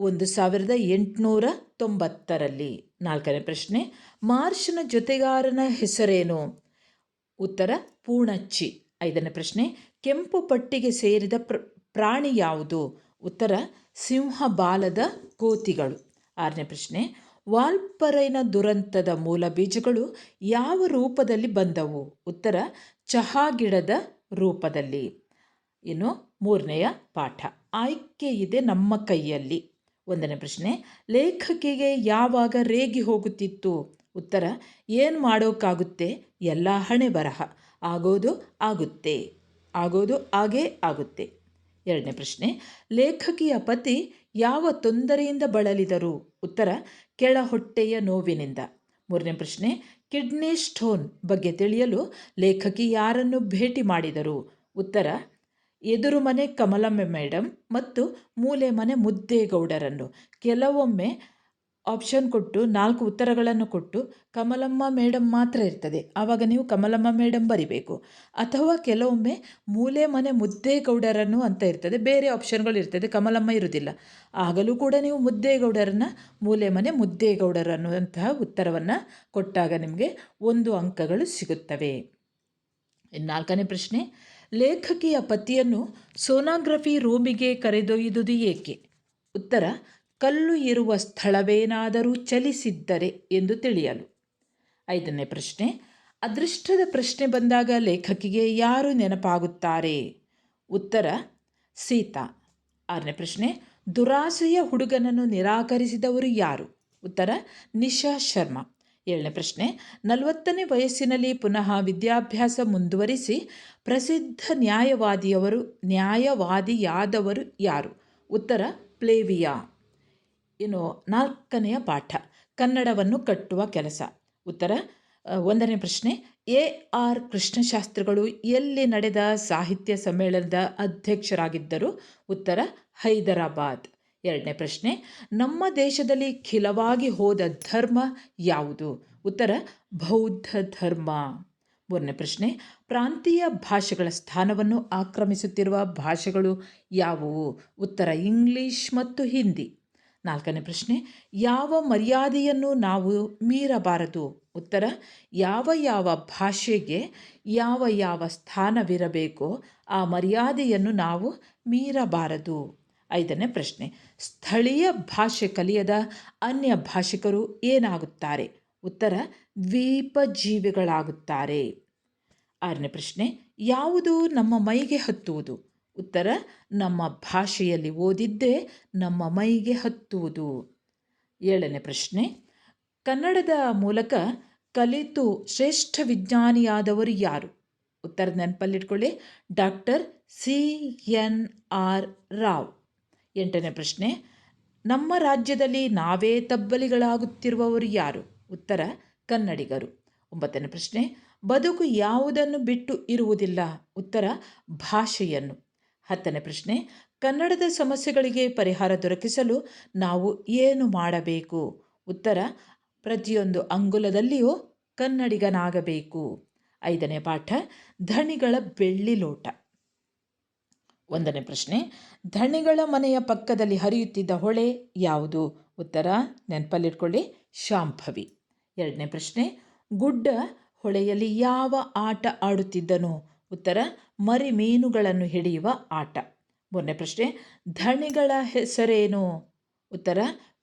ಒಂದು ಸಾವಿರದ ಎಂಟುನೂರ ತೊಂಬತ್ತರಲ್ಲಿ ನಾಲ್ಕನೇ ಪ್ರಶ್ನೆ, ಮಾರ್ಷನ ಜೊತೆಗಾರನ ಹೆಸರೇನು? ಉತ್ತರ, ಪೂಣಚ್ಚಿ. ಐದನೇ ಪ್ರಶ್ನೆ, ಕೆಂಪು ಪಟ್ಟಿಗೆ ಸೇರಿದ ಪ್ರ, ಪ್ರಾಣಿ ಯಾವುದು? ಉತ್ತರ ಸಿಂಹ ಬಾಲದ ಕೋತಿಗಳು. ಆರನೇ ಪ್ರಶ್ನೆ, ವಾಲ್ಪರೈನ ದುರಂತದ ಮೂಲ ಬೀಜಗಳು ಯಾವ ರೂಪದಲ್ಲಿ ಬಂದವು? ಉತ್ತರ, ಚಹಾ ಗಿಡದ ರೂಪದಲ್ಲಿ. ಇನ್ನು ಮೂರನೆಯ ಪಾಠ, ಆಯ್ಕೆ ಇದೆ ನಮ್ಮ ಕೈಯಲ್ಲಿ. ಒಂದನೇ ಪ್ರಶ್ನೆ, ಲೇಖಕಿಗೆ ಯಾವಾಗ ರೇಗಿ ಹೋಗುತ್ತಿತ್ತು? ಉತ್ತರ, ಏನು ಮಾಡೋಕ್ಕಾಗುತ್ತೆ? ಎಲ್ಲ ಹಣೆ ಬರಹ. ಆಗೋದು ಆಗುತ್ತೆ. ಆಗೋದು ಆಗೇ ಆಗುತ್ತೆ. ಎರಡನೇ ಪ್ರಶ್ನೆ, ಲೇಖಕಿಯ ಪತಿ ಯಾವ ತೊಂದರೆಯಿಂದ ಬಳಲಿದರು? ಉತ್ತರ ಕೆಳ ಹೊಟ್ಟೆಯ ನೋವಿನಿಂದ. ಮೂರನೇ ಪ್ರಶ್ನೆ, ಕಿಡ್ನಿ ಸ್ಟೋನ್ ಬಗ್ಗೆ ತಿಳಿಯಲು ಲೇಖಕಿ ಯಾರನ್ನು ಭೇಟಿ ಮಾಡಿದರು? ಉತ್ತರ ಎದುರು ಮನೆ ಕಮಲಮ್ಮ ಮೇಡಮ್ ಮತ್ತು ಮೂಲೆ ಮನೆ ಮುದ್ದೇಗೌಡರನ್ನು. ಕೆಲವೊಮ್ಮೆ ಆಪ್ಷನ್ ಕೊಟ್ಟು ನಾಲ್ಕು ಉತ್ತರಗಳನ್ನು ಕೊಟ್ಟು ಕಮಲಮ್ಮ ಮೇಡಮ್ ಮಾತ್ರ ಇರ್ತದೆ. ಆವಾಗ ನೀವು ಕಮಲಮ್ಮ ಮೇಡಮ್ ಬರಿಬೇಕು. ಅಥವಾ ಕೆಲವೊಮ್ಮೆ ಮೂಲೆ ಮನೆ ಮುದ್ದೇಗೌಡರನ್ನು ಅಂತ ಇರ್ತದೆ. ಬೇರೆ ಆಪ್ಷನ್ಗಳು ಇರ್ತದೆ. ಕಮಲಮ್ಮ ಇರುವುದಿಲ್ಲ. ಆಗಲೂ ಕೂಡ ನೀವು ಮುದ್ದೇಗೌಡರನ್ನ, ಮೂಲೆ ಮನೆ ಮುದ್ದೇಗೌಡರು ಅನ್ನುವಂತಹ ಉತ್ತರವನ್ನು ಕೊಟ್ಟಾಗ ನಿಮಗೆ ಒಂದು ಅಂಕಗಳು ಸಿಗುತ್ತವೆ. ನಾಲ್ಕನೇ ಪ್ರಶ್ನೆ. ಲೇಖಕಿಯ ಪತಿಯನ್ನು ಸೋನಾಗ್ರಫಿ ರೂಮಿಗೆ ಕರೆದೊಯ್ದುದು ಏಕೆ ಉತ್ತರ, ಕಲ್ಲು ಇರುವ ಸ್ಥಳವೇನಾದರೂ ಚಲಿಸಿದ್ದರೆ ಎಂದು ತಿಳಿಯಲು. ಐದನೇ ಪ್ರಶ್ನೆ, ಅದೃಷ್ಟದ ಪ್ರಶ್ನೆ ಬಂದಾಗ ಲೇಖಕಿಗೆ ಯಾರು ನೆನಪಾಗುತ್ತಾರೆ? ಉತ್ತರ, ಸೀತಾ. ಆರನೇ ಪ್ರಶ್ನೆ, ದುರಾಸೆಯ ಹುಡುಗನನ್ನು ನಿರಾಕರಿಸಿದವರು ಯಾರು? ಉತ್ತರ, ನಿಶಾ ಶರ್ಮಾ. ಏಳನೇ ಪ್ರಶ್ನೆ, ನಲವತ್ತನೇ ವಯಸ್ಸಿನಲ್ಲಿ ಪುನಃ ವಿದ್ಯಾಭ್ಯಾಸ ಮುಂದುವರಿಸಿ ಪ್ರಸಿದ್ಧ ನ್ಯಾಯವಾದಿಯವರು, ನ್ಯಾಯವಾದಿಯಾದವರು ಯಾರು? ಉತ್ತರ, ಪ್ಲೇವಿಯಾ. ಏನು ನಾಲ್ಕನೆಯ ಪಾಠ, ಕನ್ನಡವನ್ನು ಕಟ್ಟುವ ಕೆಲಸ. ಉತ್ತರ ಒಂದನೇ ಪ್ರಶ್ನೆ, ಎ ಆರ್ ಕೃಷ್ಣಶಾಸ್ತ್ರಿಗಳು ಎಲ್ಲಿ ನಡೆದ ಸಾಹಿತ್ಯ ಸಮ್ಮೇಳನದ ಅಧ್ಯಕ್ಷರಾಗಿದ್ದರು? ಉತ್ತರ, ಹೈದರಾಬಾದ್. ಎರಡನೇ ಪ್ರಶ್ನೆ, ನಮ್ಮ ದೇಶದಲ್ಲಿ ಖಿಲವಾಗಿ ಹೋದ ಧರ್ಮ ಯಾವುದು? ಉತ್ತರ, ಬೌದ್ಧ ಧರ್ಮ. ಮೂರನೇ ಪ್ರಶ್ನೆ, ಪ್ರಾಂತೀಯ ಭಾಷೆಗಳ ಸ್ಥಾನವನ್ನು ಆಕ್ರಮಿಸುತ್ತಿರುವ ಭಾಷೆಗಳು ಯಾವುವು? ಉತ್ತರ, ಇಂಗ್ಲಿಷ್ ಮತ್ತು ಹಿಂದಿ. ನಾಲ್ಕನೇ ಪ್ರಶ್ನೆ, ಯಾವ ಮರ್ಯಾದೆಯನ್ನು ನಾವು ಮೀರಬಾರದು? ಉತ್ತರ, ಯಾವ ಯಾವ ಭಾಷೆಗೆ ಯಾವ ಯಾವ ಸ್ಥಾನವಿರಬೇಕೋ ಆ ಮರ್ಯಾದೆಯನ್ನು ನಾವು ಮೀರಬಾರದು. ಐದನೇ ಪ್ರಶ್ನೆ, ಸ್ಥಳೀಯ ಭಾಷೆ ಕಲಿಯದ ಅನ್ಯ ಭಾಷಿಕರು ಏನಾಗುತ್ತಾರೆ? ಉತ್ತರ ದ್ವೀಪ ಜೀವಿಗಳಾಗುತ್ತಾರೆ ಆರನೇ ಪ್ರಶ್ನೆ, ಯಾವುದು ನಮ್ಮ ಮೈಗೆ ಹತ್ತುವುದು? ಉತ್ತರ, ನಮ್ಮ ಭಾಷೆಯಲ್ಲಿ ಓದಿದ್ದೇ ನಮ್ಮ ಮೈಗೆ ಹತ್ತುವುದು. ಏಳನೇ ಪ್ರಶ್ನೆ, ಕನ್ನಡದ ಮೂಲಕ ಕಲಿತು ಶ್ರೇಷ್ಠ ವಿಜ್ಞಾನಿಯಾದವರು ಯಾರು? ಉತ್ತರ ನೆನಪಲ್ಲಿಟ್ಕೊಳ್ಳಿ, doctor C N R Rao. ಎಂಟನೇ ಪ್ರಶ್ನೆ, ನಮ್ಮ ರಾಜ್ಯದಲ್ಲಿ ನಾವೇ ತಬ್ಬಲಿಗಳಾಗುತ್ತಿರುವವರು ಯಾರು? ಉತ್ತರ, ಕನ್ನಡಿಗರು. ಒಂಬತ್ತನೇ ಪ್ರಶ್ನೆ, ಬದುಕು ಯಾವುದನ್ನು ಬಿಟ್ಟು ಇರುವುದಿಲ್ಲ? ಉತ್ತರ, ಭಾಷೆಯನ್ನು. ಹತ್ತನೇ ಪ್ರಶ್ನೆ, ಕನ್ನಡದ ಸಮಸ್ಯೆಗಳಿಗೆ ಪರಿಹಾರ ದೊರಕಿಸಲು ನಾವು ಏನು ಮಾಡಬೇಕು? ಉತ್ತರ, ಪ್ರತಿಯೊಂದು ಅಂಗುಲದಲ್ಲಿಯೂ ಕನ್ನಡಿಗನಾಗಬೇಕು. ಐದನೇ ಪಾಠ, ಧಣಿಗಳ ಬೆಳ್ಳಿ ಲೋಟ. ಒಂದನೇ ಪ್ರಶ್ನೆ, ಧಣಿಗಳ ಮನೆಯ ಪಕ್ಕದಲ್ಲಿ ಹರಿಯುತ್ತಿದ್ದ ಹೊಳೆ ಯಾವುದು? ಉತ್ತರ, ನೆನಪಲ್ಲಿಟ್ಕೊಳ್ಳಿ, ಶಾಂಭವಿ. ಎರಡನೇ ಪ್ರಶ್ನೆ, ಗುಡ್ಡ ಹೊಳೆಯಲ್ಲಿ ಯಾವ ಆಟ ಆಡುತ್ತಿದ್ದನು? ಉತ್ತರ ಮರಿ ಮೀನುಗಳನ್ನು ಹಿಡಿಯುವ ಆಟ. ಮೂರನೇ ಪ್ರಶ್ನೆ, ಧಣಿಗಳ ಹೆಸರೇನು? ಉತ್ತರ,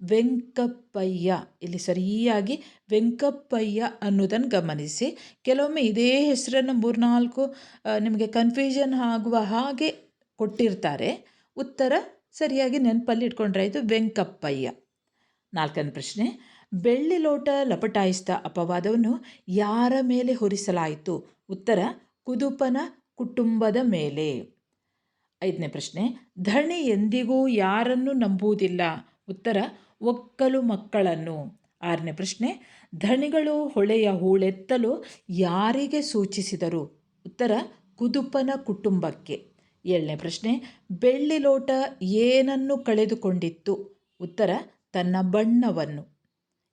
ವೆಂಕಪ್ಪಯ್ಯ. ಇಲ್ಲಿ ಸರಿಯಾಗಿ ವೆಂಕಪ್ಪಯ್ಯ ಅನ್ನೋದನ್ನು ಗಮನಿಸಿ. ಕೆಲವೊಮ್ಮೆ ಇದೇ ಹೆಸರನ್ನು ಮೂರ್ನಾಲ್ಕು ನಿಮಗೆ ಕನ್ಫ್ಯೂಷನ್ ಆಗುವ ಹಾಗೆ ಕೊಟ್ಟಿರ್ತಾರೆ. ಉತ್ತರ ಸರಿಯಾಗಿ ನೆನಪಲ್ಲಿ ಇಟ್ಕೊಂಡ್ರೆ ಇದು ವೆಂಕಪ್ಪಯ್ಯ. ನಾಲ್ಕನೇ ಪ್ರಶ್ನೆ, ಬೆಳ್ಳಿ ಲೋಟ ಲಪಟಾಯಿಸಿದ ಅಪವಾದವನ್ನು ಯಾರ ಮೇಲೆ ಹೊರಿಸಲಾಯಿತು? ಉತ್ತರ, ಕುದುಪನ ಕುಟುಂಬದ ಮೇಲೆ. ಐದನೇ ಪ್ರಶ್ನೆ, ಧಣಿ ಎಂದಿಗೂ ಯಾರನ್ನು ನಂಬುವುದಿಲ್ಲ. ಉತ್ತರ, ಒಕ್ಕಲು ಮಕ್ಕಳನ್ನು. ಆರನೇ ಪ್ರಶ್ನೆ, ಧಣಿಗಳು ಹೊಳೆಯ ಹೂಳೆತ್ತಲು ಯಾರಿಗೆ ಸೂಚಿಸಿದರು? ಉತ್ತರ, ಕುದುಪನ ಕುಟುಂಬಕ್ಕೆ. ಏಳನೇ ಪ್ರಶ್ನೆ, ಬೆಳ್ಳಿ ಲೋಟ ಏನನ್ನು ಕಳೆದುಕೊಂಡಿತ್ತು? ಉತ್ತರ, ತನ್ನ ಬಣ್ಣವನ್ನು.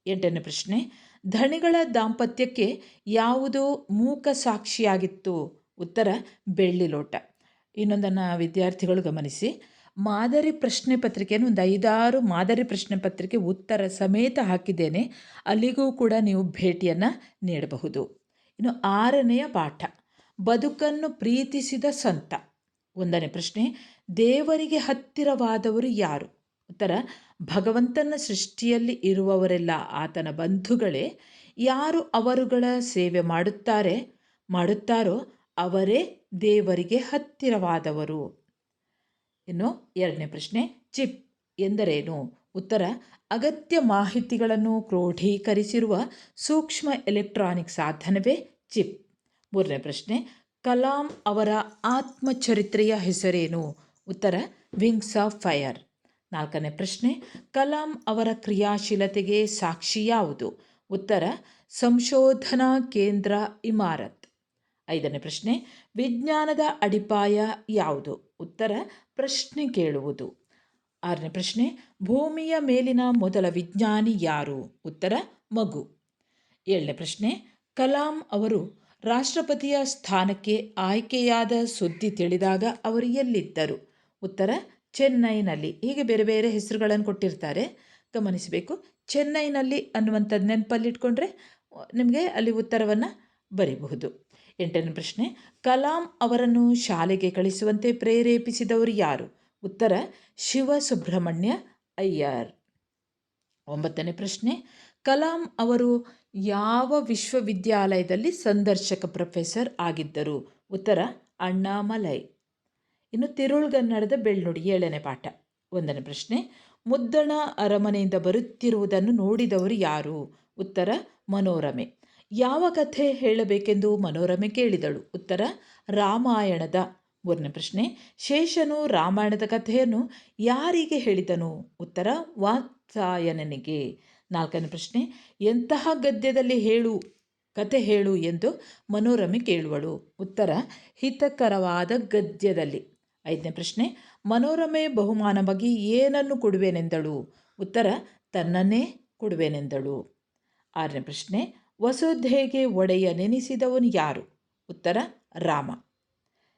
ಎಂಟನೇ ಪ್ರಶ್ನೆ, ಧಣಿಗಳ ದಾಂಪತ್ಯಕ್ಕೆ ಯಾವುದು ಮೂಕ ಸಾಕ್ಷಿಯಾಗಿತ್ತು? ಉತ್ತರ, ಬೆಳ್ಳಿ ಲೋಟ. ಇನ್ನೊಂದನ್ನು ವಿದ್ಯಾರ್ಥಿಗಳು ಗಮನಿಸಿ. ಮಾದರಿ ಪ್ರಶ್ನೆ ಪತ್ರಿಕೆಯನ್ನು ಒಂದು ಐದಾರು ಮಾದರಿ ಪ್ರಶ್ನೆ ಪತ್ರಿಕೆ ಉತ್ತರ ಸಮೇತ ಹಾಕಿದ್ದೇನೆ. ಅಲ್ಲಿಗೂ ಕೂಡ ನೀವು ಭೇಟಿಯನ್ನು ನೀಡಬಹುದು. ಇನ್ನು ಆರನೆಯ ಪಾಠ, ಬದುಕನ್ನು ಪ್ರೀತಿಸಿದ ಸಂತ. ಒಂದನೇ ಪ್ರಶ್ನೆ, ದೇವರಿಗೆ ಹತ್ತಿರವಾದವರು ಯಾರು? ಉತ್ತರ, ಭಗವಂತನ ಸೃಷ್ಟಿಯಲ್ಲಿ ಇರುವವರೆಲ್ಲ ಆತನ ಬಂಧುಗಳೇ. ಯಾರು ಅವರುಗಳ ಸೇವೆ ಮಾಡುತ್ತಾರೆ? ಮಾಡುತ್ತಾರೋ ಅವರೇ ದೇವರಿಗೆ ಹತ್ತಿರವಾದವರು. ಇನ್ನು ಎರಡನೇ ಪ್ರಶ್ನೆ, ಚಿಪ್ ಎಂದರೇನು? ಉತ್ತರ, ಅಗತ್ಯ ಮಾಹಿತಿಗಳನ್ನು ಕ್ರೋಢೀಕರಿಸಿರುವ ಸೂಕ್ಷ್ಮ ಎಲೆಕ್ಟ್ರಾನಿಕ್ ಸಾಧನವೇ ಚಿಪ್. ಮೂರನೇ ಪ್ರಶ್ನೆ ಕಲಾಂ ಅವರ ಆತ್ಮಚರಿತ್ರೆಯ ಹೆಸರೇನು? ಉತ್ತರ ವಿಂಗ್ಸ್ ಆಫ್ ಫೈರ್ ನಾಲ್ಕನೇ ಪ್ರಶ್ನೆ, ಕಲಾಂ ಅವರ ಕ್ರಿಯಾಶೀಲತೆಗೆ ಸಾಕ್ಷಿ ಯಾವುದು? ಉತ್ತರ, ಸಂಶೋಧನಾ ಕೇಂದ್ರ, ಇಮಾರತ್. ಐದನೇ ಪ್ರಶ್ನೆ, ವಿಜ್ಞಾನದ ಅಡಿಪಾಯ ಯಾವುದು? ಉತ್ತರ, ಪ್ರಶ್ನೆ ಕೇಳುವುದು. ಆರನೇ ಪ್ರಶ್ನೆ, ಭೂಮಿಯ ಮೇಲಿನ ಮೊದಲ ವಿಜ್ಞಾನಿ ಯಾರು? ಉತ್ತರ, ಮಗು. ಏಳನೇ ಪ್ರಶ್ನೆ, ಕಲಾಂ ಅವರು ರಾಷ್ಟ್ರಪತಿಯ ಸ್ಥಾನಕ್ಕೆ ಆಯ್ಕೆಯಾದ ಸುದ್ದಿ ತಿಳಿದಾಗ ಅವರು ಎಲ್ಲಿದ್ದರು? ಉತ್ತರ, ಚೆನ್ನೈನಲ್ಲಿ. ಹೀಗೆ ಬೇರೆ ಬೇರೆ ಹೆಸರುಗಳನ್ನು ಕೊಟ್ಟಿರ್ತಾರೆ. ಗಮನಿಸಬೇಕು. ಚೆನ್ನೈನಲ್ಲಿ ಅನ್ನುವಂಥದ್ದು ನೆನಪಲ್ಲಿಟ್ಕೊಂಡ್ರೆ ನಿಮಗೆ ಅಲ್ಲಿ ಉತ್ತರವನ್ನು ಬರೀಬಹುದು. ಎಂಟನೇ ಪ್ರಶ್ನೆ, ಕಲಾಂ ಅವರನ್ನು ಶಾಲೆಗೆ ಕಳಿಸುವಂತೆ ಪ್ರೇರೇಪಿಸಿದವರು ಯಾರು? ಉತ್ತರ ಶಿವ ಸುಬ್ರಹ್ಮಣ್ಯ ಅಯ್ಯರ್. ಒಂಬತ್ತನೇ ಪ್ರಶ್ನೆ ಕಲಾಂ ಅವರು ಯಾವ ವಿಶ್ವವಿದ್ಯಾಲಯದಲ್ಲಿ ಸಂದರ್ಶಕ ಪ್ರೊಫೆಸರ್ ಆಗಿದ್ದರು? ಉತ್ತರ, ಅಣ್ಣಾಮಲೈ. ಇನ್ನು ತಿರುಳುಗನ್ನಡದ ಬೆಳ್ನುಡಿ ಏಳನೇ ಪಾಠ. ಒಂದನೇ ಪ್ರಶ್ನೆ, ಮುದ್ದಣ ಅರಮನೆಯಿಂದ ಬರುತ್ತಿರುವುದನ್ನು ನೋಡಿದವರು ಯಾರು? ಉತ್ತರ, ಮನೋರಮೆ. ಯಾವ ಕಥೆ ಹೇಳಬೇಕೆಂದು ಮನೋರಮೆ ಕೇಳಿದಳು. ಉತ್ತರ, ರಾಮಾಯಣದ. ಮೂರನೇ ಪ್ರಶ್ನೆ, ಶೇಷನು ರಾಮಾಯಣದ ಕಥೆಯನ್ನು ಯಾರಿಗೆ ಹೇಳಿದನು? ಉತ್ತರ, ವಾತ್ಸಾಯನನಿಗೆ. ನಾಲ್ಕನೇ ಪ್ರಶ್ನೆ, ಎಂತಹ ಗದ್ಯದಲ್ಲಿ ಹೇಳು, ಕತೆ ಹೇಳು ಎಂದು ಮನೋರಮೆ ಕೇಳುವಳು. ಉತ್ತರ, ಹಿತಕರವಾದ ಗದ್ಯದಲ್ಲಿ. ಐದನೇ ಪ್ರಶ್ನೆ, ಮನೋರಮೆ ಬಹುಮಾನವಾಗಿ ಏನನ್ನು ಕೊಡುವೆನೆಂದಳು. ಉತ್ತರ, ತನ್ನನ್ನೇ ಕೊಡುವೆನೆಂದಳು. ಆರನೇ ಪ್ರಶ್ನೆ, ವಸುಧೆಗೆ ಒಡೆಯ ನೆನೆಸಿದವನು ಯಾರು? ಉತ್ತರ, ರಾಮ.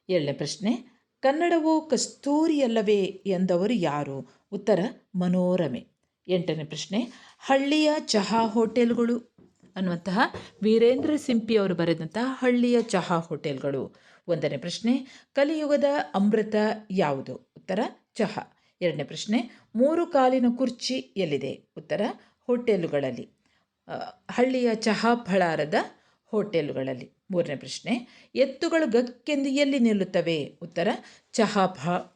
ಏಳನೇ ಪ್ರಶ್ನೆ, ಕನ್ನಡವು ಕಸ್ತೂರಿಯಲ್ಲವೇ ಎಂದವರು ಯಾರು? ಉತ್ತರ, ಮನೋರಮೆ. ಎಂಟನೇ ಪ್ರಶ್ನೆ, ಹಳ್ಳಿಯ ಚಹಾ ಹೋಟೆಲ್ಗಳು. ಅನ್ನುವಂತಹ ವೀರೇಂದ್ರ ಸಿಂಪಿ ಅವರು ಬರೆದಂತಹ ಹಳ್ಳಿಯ ಚಹಾ ಹೋಟೆಲ್ಗಳು. ಒಂದನೇ ಪ್ರಶ್ನೆ, ಕಲಿಯುಗದ ಅಮೃತ ಯಾವುದು? ಉತ್ತರ, ಚಹಾ. ಎರಡನೇ ಪ್ರಶ್ನೆ, ಮೂರು ಕಾಲಿನ ಕುರ್ಚಿ ಎಲ್ಲಿದೆ? ಉತ್ತರ, ಹೋಟೆಲುಗಳಲ್ಲಿ. ಹಳ್ಳಿಯ ಚಹಾ ಫಳಾರದ ಹೋಟೆಲುಗಳಲ್ಲಿ. ಮೂರನೇ ಪ್ರಶ್ನೆ, ಎತ್ತುಗಳು ಗಕ್ಕೆಂದು ಎಲ್ಲಿ ನಿಲ್ಲುತ್ತವೆ? ಉತ್ತರ, ಚಹಾ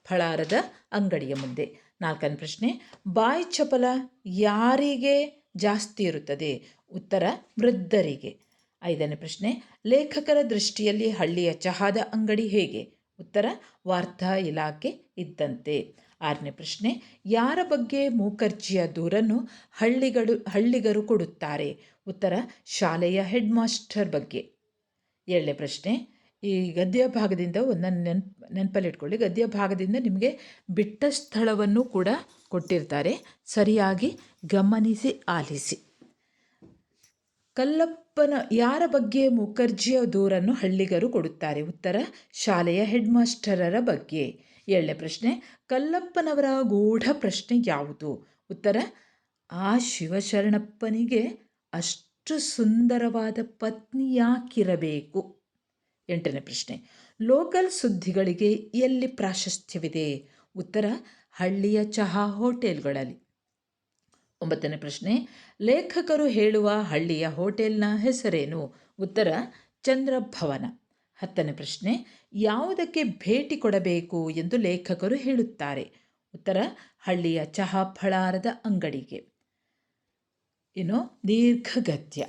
ಫಳಾರದ ಅಂಗಡಿಯ ಮುಂದೆ. ನಾಲ್ಕನೇ ಪ್ರಶ್ನೆ, ಬಾಯಿ ಚಪಲ ಯಾರಿಗೆ ಜಾಸ್ತಿ ಇರುತ್ತದೆ? ಉತ್ತರ, ವೃದ್ಧರಿಗೆ. ಐದನೇ ಪ್ರಶ್ನೆ, ಲೇಖಕರ ದೃಷ್ಟಿಯಲ್ಲಿ ಹಳ್ಳಿಯ ಚಹಾದ ಅಂಗಡಿ ಹೇಗೆ? ಉತ್ತರ, ವಾರ್ತಾ ಇಲಾಖೆ ಇದ್ದಂತೆ. ಆರನೇ ಪ್ರಶ್ನೆ, ಯಾರ ಬಗ್ಗೆ ಮೂಕರ್ಜಿಯ ದೂರನ್ನು ಹಳ್ಳಿಗಳು, ಹಳ್ಳಿಗರು ಕೊಡುತ್ತಾರೆ? ಉತ್ತರ, ಶಾಲೆಯ ಹೆಡ್ ಮಾಸ್ಟರ್ ಬಗ್ಗೆ. ಏಳನೇ ಪ್ರಶ್ನೆ ಈ ಗದ್ಯ ಭಾಗದಿಂದ ಒಂದನ್ನು ನೆನ್ಪು ನೆನಪಲ್ಲಿಟ್ಕೊಳ್ಳಿ ಗದ್ಯ ಭಾಗದಿಂದ ನಿಮಗೆ ಬಿಟ್ಟ ಸ್ಥಳವನ್ನು ಕೂಡ ಕೊಟ್ಟಿರ್ತಾರೆ. ಸರಿಯಾಗಿ ಗಮನಿಸಿ, ಆಲಿಸಿ. ಕಲ್ಲಪ್ಪನ, ಯಾರ ಬಗ್ಗೆ ಮುಖರ್ಜಿಯ ದೂರನ್ನು ಹಳ್ಳಿಗರು ಕೊಡುತ್ತಾರೆ? ಉತ್ತರ, ಶಾಲೆಯ ಹೆಡ್ ಮಾಸ್ಟರರ ಬಗ್ಗೆ. ಏಳನೇ ಪ್ರಶ್ನೆ, ಕಲ್ಲಪ್ಪನವರ ಗೂಢ ಪ್ರಶ್ನೆ ಯಾವುದು? ಉತ್ತರ, ಆ ಶಿವಶರಣಪ್ಪನಿಗೆ ಅಷ್ಟು ಸುಂದರವಾದ ಪತ್ನಿ ಯಾಕಿರಬೇಕು? ಎಂಟನೇ ಪ್ರಶ್ನೆ. ಲೋಕಲ್ ಸುದ್ದಿಗಳಿಗೆ ಎಲ್ಲಿ ಪ್ರಾಶಸ್ತ್ಯವಿದೆ? ಉತ್ತರ, ಹಳ್ಳಿಯ ಚಹಾ ಹೋಟೆಲ್ಗಳಲ್ಲಿ. ಒಂಬತ್ತನೇ ಪ್ರಶ್ನೆ. ಲೇಖಕರು ಹೇಳುವ ಹಳ್ಳಿಯ ಹೋಟೆಲ್ನ ಹೆಸರೇನು? ಉತ್ತರ, ಚಂದ್ರಭವನ. ಹತ್ತನೇ ಪ್ರಶ್ನೆ. ಯಾವುದಕ್ಕೆ ಭೇಟಿ ಕೊಡಬೇಕು ಎಂದು ಲೇಖಕರು ಹೇಳುತ್ತಾರೆ? ಉತ್ತರ, ಹಳ್ಳಿಯ ಚಹಾ ಫಳಾರದ ಅಂಗಡಿಗೆ. ಇನ್ನು ದೀರ್ಘಗತ್ಯ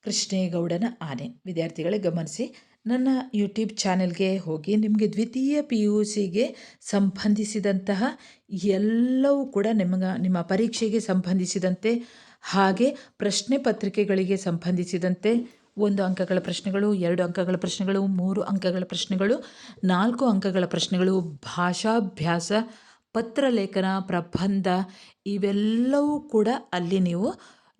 ಕೃಷ್ಣೇಗೌಡನ ಆನೆ. ವಿದ್ಯಾರ್ಥಿಗಳೇ ಗಮನಿಸಿ. ನನ್ನ ಯೂಟ್ಯೂಬ್ ಚಾನೆಲ್ಗೆ ಹೋಗಿ ನಿಮಗೆ ದ್ವಿತೀಯ ಪಿ ಯು ಸಿಗೆ ಸಂಬಂಧಿಸಿದಂತಹ ಎಲ್ಲವೂ ಕೂಡ ನಿಮಗೆ, ನಿಮ್ಮ ಪರೀಕ್ಷೆಗೆ ಸಂಬಂಧಿಸಿದಂತೆ, ಹಾಗೆ ಪ್ರಶ್ನೆ ಪತ್ರಿಕೆಗಳಿಗೆ ಸಂಬಂಧಿಸಿದಂತೆ ಒಂದು ಅಂಕಗಳ ಪ್ರಶ್ನೆಗಳು, ಎರಡು ಅಂಕಗಳ ಪ್ರಶ್ನೆಗಳು, ಮೂರು ಅಂಕಗಳ ಪ್ರಶ್ನೆಗಳು, ನಾಲ್ಕು ಅಂಕಗಳ ಪ್ರಶ್ನೆಗಳು, ಭಾಷಾಭ್ಯಾಸ ಪತ್ರಲೇಖನ ಪ್ರಬಂಧ, ಇವೆಲ್ಲವೂ ಕೂಡ ಅಲ್ಲಿ ನೀವು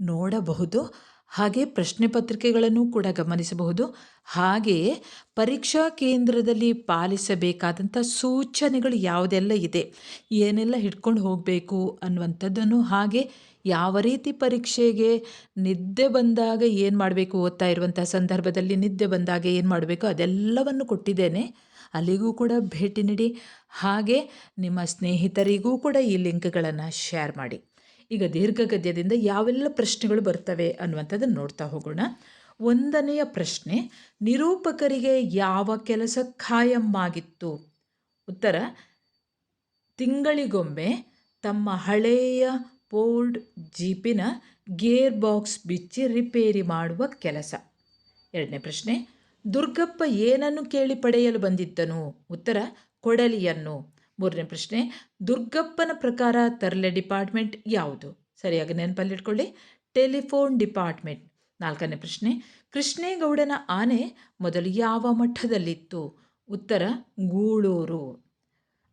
ನೋಡಬಹುದು. ಹಾಗೆ ಪ್ರಶ್ನೆ ಪತ್ರಿಕೆಗಳನ್ನು ಕೂಡ ಗಮನಿಸಬಹುದು. ಹಾಗೆಯೇ ಪರೀಕ್ಷಾ ಕೇಂದ್ರದಲ್ಲಿ ಪಾಲಿಸಬೇಕಾದಂಥ ಸೂಚನೆಗಳು ಯಾವುದೆಲ್ಲ ಇದೆ? ಏನೆಲ್ಲ ಹಿಡ್ಕೊಂಡು ಹೋಗಬೇಕು ಅನ್ನುವಂಥದ್ದನ್ನು ಹಾಗೆ ಯಾವ ರೀತಿ ಪರೀಕ್ಷೆಗೆ ನಿದ್ದೆ ಬಂದಾಗ ಏನು ಮಾಡಬೇಕು ಓದ್ತಾ ಇರುವಂಥ ಸಂದರ್ಭದಲ್ಲಿ ನಿದ್ದೆ ಬಂದಾಗ ಏನು ಮಾಡಬೇಕು ಅದೆಲ್ಲವನ್ನು ಕೊಟ್ಟಿದ್ದೇನೆ. ಅಲ್ಲಿಗೂ ಕೂಡ ಭೇಟಿ ನೀಡಿ. ಹಾಗೆ ನಿಮ್ಮ ಸ್ನೇಹಿತರಿಗೂ ಕೂಡ ಈ ಲಿಂಕ್ಗಳನ್ನು ಶೇರ್ ಮಾಡಿ. ಈಗ ದೀರ್ಘ ಗದ್ಯದಿಂದ ಯಾವೆಲ್ಲ ಪ್ರಶ್ನೆಗಳು ಬರ್ತವೆ ಅನ್ನುವಂಥದ್ದನ್ನು ನೋಡ್ತಾ ಹೋಗೋಣ. ಒಂದನೆಯ ಪ್ರಶ್ನೆ, ನಿರೂಪಕರಿಗೆ ಯಾವ ಕೆಲಸ ಖಾಯಮ್ಮಾಗಿತ್ತು ಉತ್ತರ, ತಿಂಗಳಿಗೊಮ್ಮೆ ತಮ್ಮ ಹಳೆಯ ಪೋಲ್ಡ್ ಜೀಪಿನ ಗೇರ್ ಬಾಕ್ಸ್ ಬಿಚ್ಚಿ ರಿಪೇರಿ ಮಾಡುವ ಕೆಲಸ. ಎರಡನೇ ಪ್ರಶ್ನೆ, ದುರ್ಗಪ್ಪ ಏನನ್ನು ಕೇಳಿ ಪಡೆಯಲು ಬಂದಿದ್ದನು? ಉತ್ತರ, ಕೊಡಲಿಯನ್ನು. ಮೂರನೇ ಪ್ರಶ್ನೆ, ದುರ್ಗಪ್ಪನ ಪ್ರಕಾರ ತರಲೆ ಡಿಪಾರ್ಟ್ಮೆಂಟ್ ಯಾವುದು? ಸರಿಯಾಗಿ ನೆನಪಲ್ಲಿಟ್ಕೊಳ್ಳಿ ಟೆಲಿಫೋನ್ ಡಿಪಾರ್ಟ್ಮೆಂಟ್. ನಾಲ್ಕನೇ ಪ್ರಶ್ನೆ, ಕೃಷ್ಣೇಗೌಡನ ಆನೆ ಮೊದಲು ಯಾವ ಮಠದಲ್ಲಿತ್ತು? ಉತ್ತರ, ಗೂಳೂರು.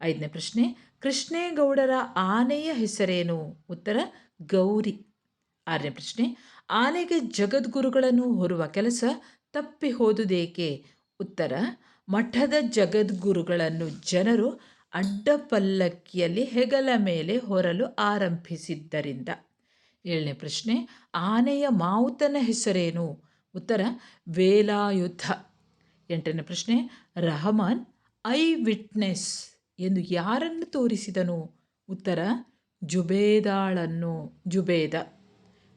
ಐದನೇ ಪ್ರಶ್ನೆ, ಕೃಷ್ಣೇಗೌಡರ ಆನೆಯ ಹೆಸರೇನು? ಉತ್ತರ, ಗೌರಿ. ಆರನೇ ಪ್ರಶ್ನೆ, ಆನೆಗೆ ಜಗದ್ಗುರುಗಳನ್ನು ಹೊರುವ ಕೆಲಸ ತಪ್ಪಿ ಹೋದುದೇಕೆ? ಉತ್ತರ, ಮಠದ ಜಗದ್ಗುರುಗಳನ್ನು ಜನರು ಅಡ್ಡಪಲ್ಲಕ್ಕಿಯಲ್ಲಿ ಹೆಗಲ ಮೇಲೆ ಹೊರಲು ಆರಂಭಿಸಿದ್ದರಿಂದ. ಏಳನೇ ಪ್ರಶ್ನೆ, ಆನೆಯ ಮಾವುತನ ಹೆಸರೇನು? ಉತ್ತರ, ವೇಲಾಯುಧ. ಎಂಟನೇ ಪ್ರಶ್ನೆ, ರಹಮಾನ್, ಐ ವಿಟ್ನೆಸ್ ಎಂದು ಯಾರನ್ನು ತೋರಿಸಿದನು? ಉತ್ತರ, ಜುಬೇದಾಳನ್ನು, ಜುಬೇದ.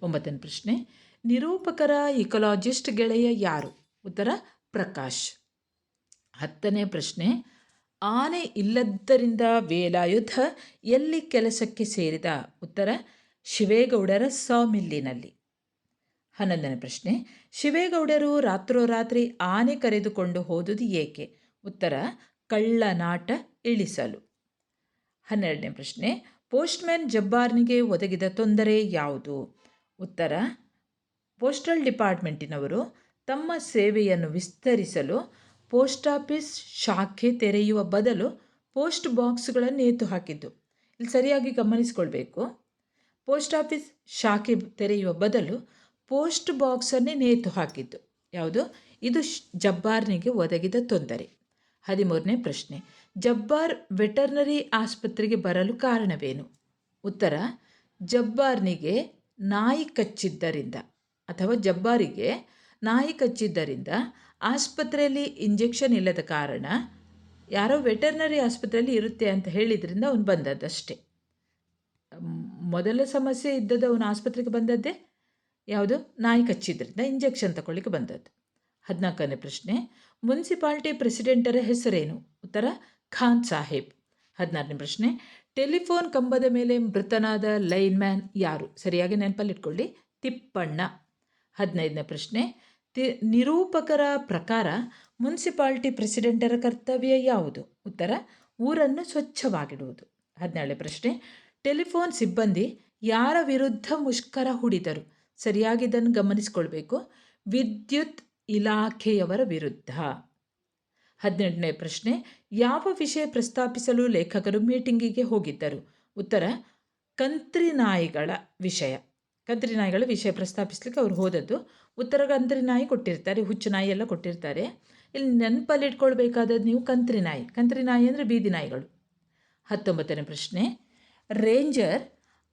ಒಂಬತ್ತನೇ ಪ್ರಶ್ನೆ, ನಿರೂಪಕರ ಇಕೊಲಾಜಿಸ್ಟ್ ಗೆಳೆಯ ಯಾರು? ಉತ್ತರ, ಪ್ರಕಾಶ್. ಹತ್ತನೇ ಪ್ರಶ್ನೆ ಆನೆ ಇಲ್ಲದ್ದರಿಂದ ವೇಲಾಯುಧ ಎಲ್ಲಿ ಕೆಲಸಕ್ಕೆ ಸೇರಿದ? ಉತ್ತರ, ಶಿವೇಗೌಡರ ಸೌಮಿಲ್ಲಿನಲ್ಲಿ ಹನ್ನೊಂದನೇ ಪ್ರಶ್ನೆ, ಶಿವೇಗೌಡರು ರಾತ್ರೋರಾತ್ರಿ ಆನೆ ಕರೆದುಕೊಂಡು ಹೋದುದು ಏಕೆ? ಉತ್ತರ ಕಳ್ಳನಾಟ ಇಳಿಸಲು. ಹನ್ನೆರಡನೇ ಪ್ರಶ್ನೆ, ಪೋಸ್ಟ್ಮ್ಯಾನ್ ಜಬ್ಬಾರ್ನಿಗೆ ಒದಗಿದ ತೊಂದರೆ ಯಾವುದು? ಉತ್ತರ, ಪೋಸ್ಟಲ್ ಡಿಪಾರ್ಟ್ಮೆಂಟಿನವರು ತಮ್ಮ ಸೇವೆಯನ್ನು ವಿಸ್ತರಿಸಲು ಪೋಸ್ಟ್ ಆಫೀಸ್ ಶಾಖೆ ತೆರೆಯುವ ಬದಲು ಪೋಸ್ಟ್ ಬಾಕ್ಸ್ಗಳನ್ನು ನೇತು ಹಾಕಿದ್ದು. ಇಲ್ಲಿ ಸರಿಯಾಗಿ ಗಮನಿಸಿಕೊಳ್ಬೇಕು. ಪೋಸ್ಟ್ ಆಫೀಸ್ ಶಾಖೆ ತೆರೆಯುವ ಬದಲು ಪೋಸ್ಟ್ ಬಾಕ್ಸನ್ನೇ ನೇತು ಹಾಕಿದ್ದು. ಯಾವುದು? ಇದು ಜಬ್ಬಾರ್ನಿಗೆ ಒದಗಿದ ತೊಂದರೆ. ಹದಿಮೂರನೇ ಪ್ರಶ್ನೆ. ಜಬ್ಬಾರ್ ವೆಟರ್ನರಿ ಆಸ್ಪತ್ರೆಗೆ ಬರಲು ಕಾರಣವೇನು? ಉತ್ತರ. ಜಬ್ಬಾರ್ನಿಗೆ ನಾಯಿ ಕಚ್ಚಿದ್ದರಿಂದ ಅಥವಾ ಜಬ್ಬಾರಿಗೆ ನಾಯಿ ಕಚ್ಚಿದ್ದರಿಂದ ಆಸ್ಪತ್ರೆಯಲ್ಲಿ ಇಂಜೆಕ್ಷನ್ ಇಲ್ಲದ ಕಾರಣ ಯಾರೋ ವೆಟರ್ನರಿ ಆಸ್ಪತ್ರೆಯಲ್ಲಿ ಇರುತ್ತೆ ಅಂತ ಹೇಳಿದ್ರಿಂದ ಅವನು ಬಂದದ್ದಷ್ಟೇ. ಮೊದಲ ಸಮಸ್ಯೆ ಇದ್ದದ್ದು ಅವನು ಆಸ್ಪತ್ರೆಗೆ ಬಂದದ್ದೇ, ಯಾವುದು? ನಾಯಿ ಕಚ್ಚಿದ್ರಿಂದ ಇಂಜೆಕ್ಷನ್ ತಗೊಳ್ಳಿಕ್ಕೆ ಬಂದದ್ದು. ಹದಿನಾಲ್ಕನೇ ಪ್ರಶ್ನೆ, ಮುನ್ಸಿಪಾಲ್ಟಿ ಪ್ರೆಸಿಡೆಂಟರ ಹೆಸರೇನು? ಉತ್ತರ, ಖಾನ್ ಸಾಹೇಬ್. ಹದಿನಾರನೇ ಪ್ರಶ್ನೆ, ಟೆಲಿಫೋನ್ ಕಂಬದ ಮೇಲೆ ಮೃತನಾದ ಲೈನ್ಮ್ಯಾನ್ ಯಾರು? ಸರಿಯಾಗಿ ನೆನಪಲ್ಲಿಟ್ಕೊಳ್ಳಿ, ತಿಪ್ಪಣ್ಣ. ಹದಿನೈದನೇ ಪ್ರಶ್ನೆ ನಿರೂಪಕರ ಪ್ರಕಾರ ಮುನ್ಸಿಪಾಲ್ಟಿ ಪ್ರೆಸಿಡೆಂಟರ ಕರ್ತವ್ಯ ಯಾವುದು? ಉತ್ತರ, ಊರನ್ನು ಸ್ವಚ್ಛವಾಗಿಡುವುದು. ಹದಿನೇಳನೇ ಪ್ರಶ್ನೆ, ಟೆಲಿಫೋನ್ ಸಿಬ್ಬಂದಿ ಯಾರ ವಿರುದ್ಧ ಮುಷ್ಕರ ಹೂಡಿದರು? ಸರಿಯಾಗಿ ಇದನ್ನು ಗಮನಿಸಿಕೊಳ್ಬೇಕು. ವಿದ್ಯುತ್ ಇಲಾಖೆಯವರ ವಿರುದ್ಧ. ಹದಿನೆಂಟನೇ ಪ್ರಶ್ನೆ, ಯಾವ ವಿಷಯ ಪ್ರಸ್ತಾಪಿಸಲು ಲೇಖಕರು ಮೀಟಿಂಗಿಗೆ ಹೋಗಿದ್ದರು? ಉತ್ತರ, ಕಂತ್ರಿನಾಯಿಗಳ ವಿಷಯ. ಕಂತ್ರಿನಾಯಿಗಳ ವಿಷಯ ಪ್ರಸ್ತಾಪಿಸ್ಲಿಕ್ಕೆ ಅವರು ಹೋದದ್ದು ಉತ್ತರ ಕಂತ್ರಿ ನಾಯಿ ಕೊಟ್ಟಿರ್ತಾರೆ, ಹುಚ್ಚು ನಾಯಿ ಎಲ್ಲ ಕೊಟ್ಟಿರ್ತಾರೆ. ಇಲ್ಲಿ ನೆನಪಲ್ಲಿ ಇಟ್ಕೊಳ್ಬೇಕಾದದ್ದು ನೀವು ಕಂತ್ರಿ ನಾಯಿ. ಕಂತ್ರಿ ನಾಯಿ ಅಂದರೆ ಬೀದಿ ನಾಯಿಗಳು. ಹತ್ತೊಂಬತ್ತನೇ ಪ್ರಶ್ನೆ. ರೇಂಜರ್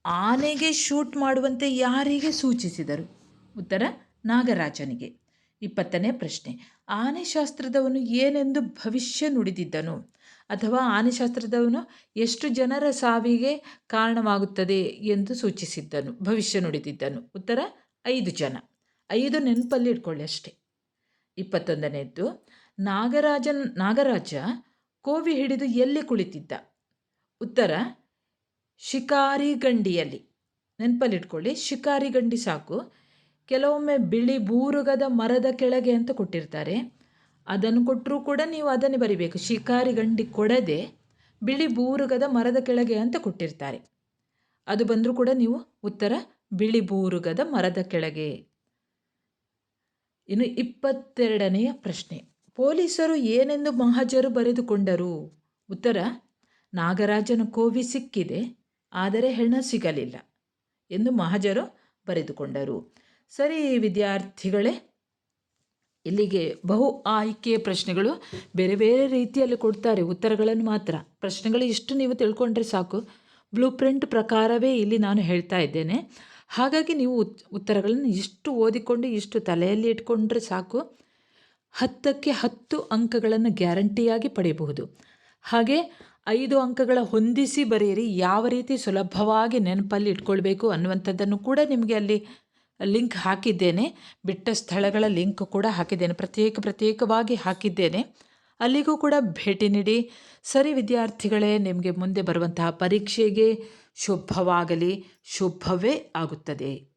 ಆನೆಗೆ ಶೂಟ್ ಮಾಡುವಂತೆ ಯಾರಿಗೆ ಸೂಚಿಸಿದರು? ಉತ್ತರ, ನಾಗರಾಜನಿಗೆ. ಇಪ್ಪತ್ತನೇ ಪ್ರಶ್ನೆ. ಆನೆ ಶಾಸ್ತ್ರದವನು ಏನೆಂದು ಭವಿಷ್ಯ ನುಡಿದಿದ್ದನು? ಅಥವಾ ಆನೆ ಶಾಸ್ತ್ರದವನು ಎಷ್ಟು ಜನರ ಸಾವಿಗೆ ಕಾರಣವಾಗುತ್ತದೆ ಎಂದು ಸೂಚಿಸಿದ್ದನು? ಭವಿಷ್ಯ ನುಡಿದಿದ್ದನು? ಉತ್ತರ, ಐದು ಜನ. ಐದು ನೆನಪಲ್ಲಿ ಇಟ್ಕೊಳ್ಳಿ ಅಷ್ಟೇ. ಇಪ್ಪತ್ತೊಂದನೇದ್ದು, ನಾಗರಾಜನ್, ನಾಗರಾಜ ಕೋವಿ ಹಿಡಿದು ಎಲ್ಲಿ ಕುಳಿತಿದ್ದ? ಉತ್ತರ ಶಿಕಾರಿ ಗಂಡಿಯಲ್ಲಿ ನೆನಪಲ್ಲಿಟ್ಕೊಳ್ಳಿ ಶಿಕಾರಿ ಗಂಡಿ ಸಾಕು. ಕೆಲವೊಮ್ಮೆ ಬಿಳಿ ಬೂರುಗದ ಮರದ ಕೆಳಗೆ ಅಂತ ಕೊಟ್ಟಿರ್ತಾರೆ. ಅದನ್ನು ಕೊಟ್ಟರೂ ಕೂಡ ನೀವು ಅದನ್ನೇ ಬರಿಬೇಕು. ಶಿಕಾರಿ ಗಂಡಿ ಕೊಡದೆ ಬಿಳಿ ಬೂರುಗದ ಮರದ ಕೆಳಗೆ ಅಂತ ಕೊಟ್ಟಿರ್ತಾರೆ. ಅದು ಬಂದರೂ ಕೂಡ ನೀವು ಉತ್ತರ, ಬಿಳಿ ಬೂರುಗದ ಮರದ ಕೆಳಗೆ. ಇನ್ನು ಇಪ್ಪತ್ತೆರಡನೆಯ ಪ್ರಶ್ನೆ. ಪೊಲೀಸರು ಏನೆಂದು ಮಹಾಜರು ಬರೆದುಕೊಂಡರು? ಉತ್ತರ, ನಾಗರಾಜನ ಕೋವಿ ಸಿಕ್ಕಿದೆ, ಆದರೆ ಹೆಣ ಸಿಗಲಿಲ್ಲ ಎಂದು ಮಹಾಜರು ಬರೆದುಕೊಂಡರು. ಸರಿ ವಿದ್ಯಾರ್ಥಿಗಳೇ, ಇಲ್ಲಿಗೆ ಬಹು ಆಯ್ಕೆ ಪ್ರಶ್ನೆಗಳು ಬೇರೆ ಬೇರೆ ರೀತಿಯಲ್ಲಿ ಕೊಡ್ತಾರೆ. ಉತ್ತರಗಳನ್ನು ಮಾತ್ರ. ಪ್ರಶ್ನೆಗಳು ಇಷ್ಟು ನೀವು ತಿಳ್ಕೊಂಡ್ರೆ ಸಾಕು. ಬ್ಲೂ ಪ್ರಿಂಟ್ ಪ್ರಕಾರವೇ ಇಲ್ಲಿ ನಾನು ಹೇಳ್ತಾ ಇದ್ದೇನೆ. ಹಾಗಾಗಿ ನೀವು ಉತ್ತರಗಳನ್ನು ಇಷ್ಟು ಓದಿಕೊಂಡು, ಇಷ್ಟು ತಲೆಯಲ್ಲಿ ಇಟ್ಕೊಂಡ್ರೆ ಸಾಕು. ಹತ್ತಕ್ಕೆ ಹತ್ತು ಅಂಕಗಳನ್ನು ಗ್ಯಾರಂಟಿಯಾಗಿ ಪಡೆಯಬಹುದು. ಹಾಗೆ ಐದು ಅಂಕಗಳ ಹೊಂದಿಸಿ ಬರೆಯಿರಿ. ಯಾವ ರೀತಿ ಸುಲಭವಾಗಿ ನೆನಪಲ್ಲಿ ಇಟ್ಕೊಳ್ಬೇಕು ಅನ್ನುವಂಥದ್ದನ್ನು ಕೂಡ ನಿಮಗೆ ಅಲ್ಲಿ ಲಿಂಕ್ ಹಾಕಿದ್ದೇನೆ. ಬಿಟ್ಟ ಸ್ಥಳಗಳ ಲಿಂಕ್ ಕೂಡ ಹಾಕಿದ್ದೇನೆ. ಪ್ರತ್ಯೇಕ ಪ್ರತ್ಯೇಕವಾಗಿ ಹಾಕಿದ್ದೇನೆ. ಅಲ್ಲಿಗೂ ಕೂಡ ಭೇಟಿ ನೀಡಿ. ಸರಿ ವಿದ್ಯಾರ್ಥಿಗಳೇ, ನಿಮಗೆ ಮುಂದೆ ಬರುವಂತಹ ಪರೀಕ್ಷೆಗೆ ಶುಭವಾಗಲಿ ಶುಭವೇ ಆಗುತ್ತದೆ.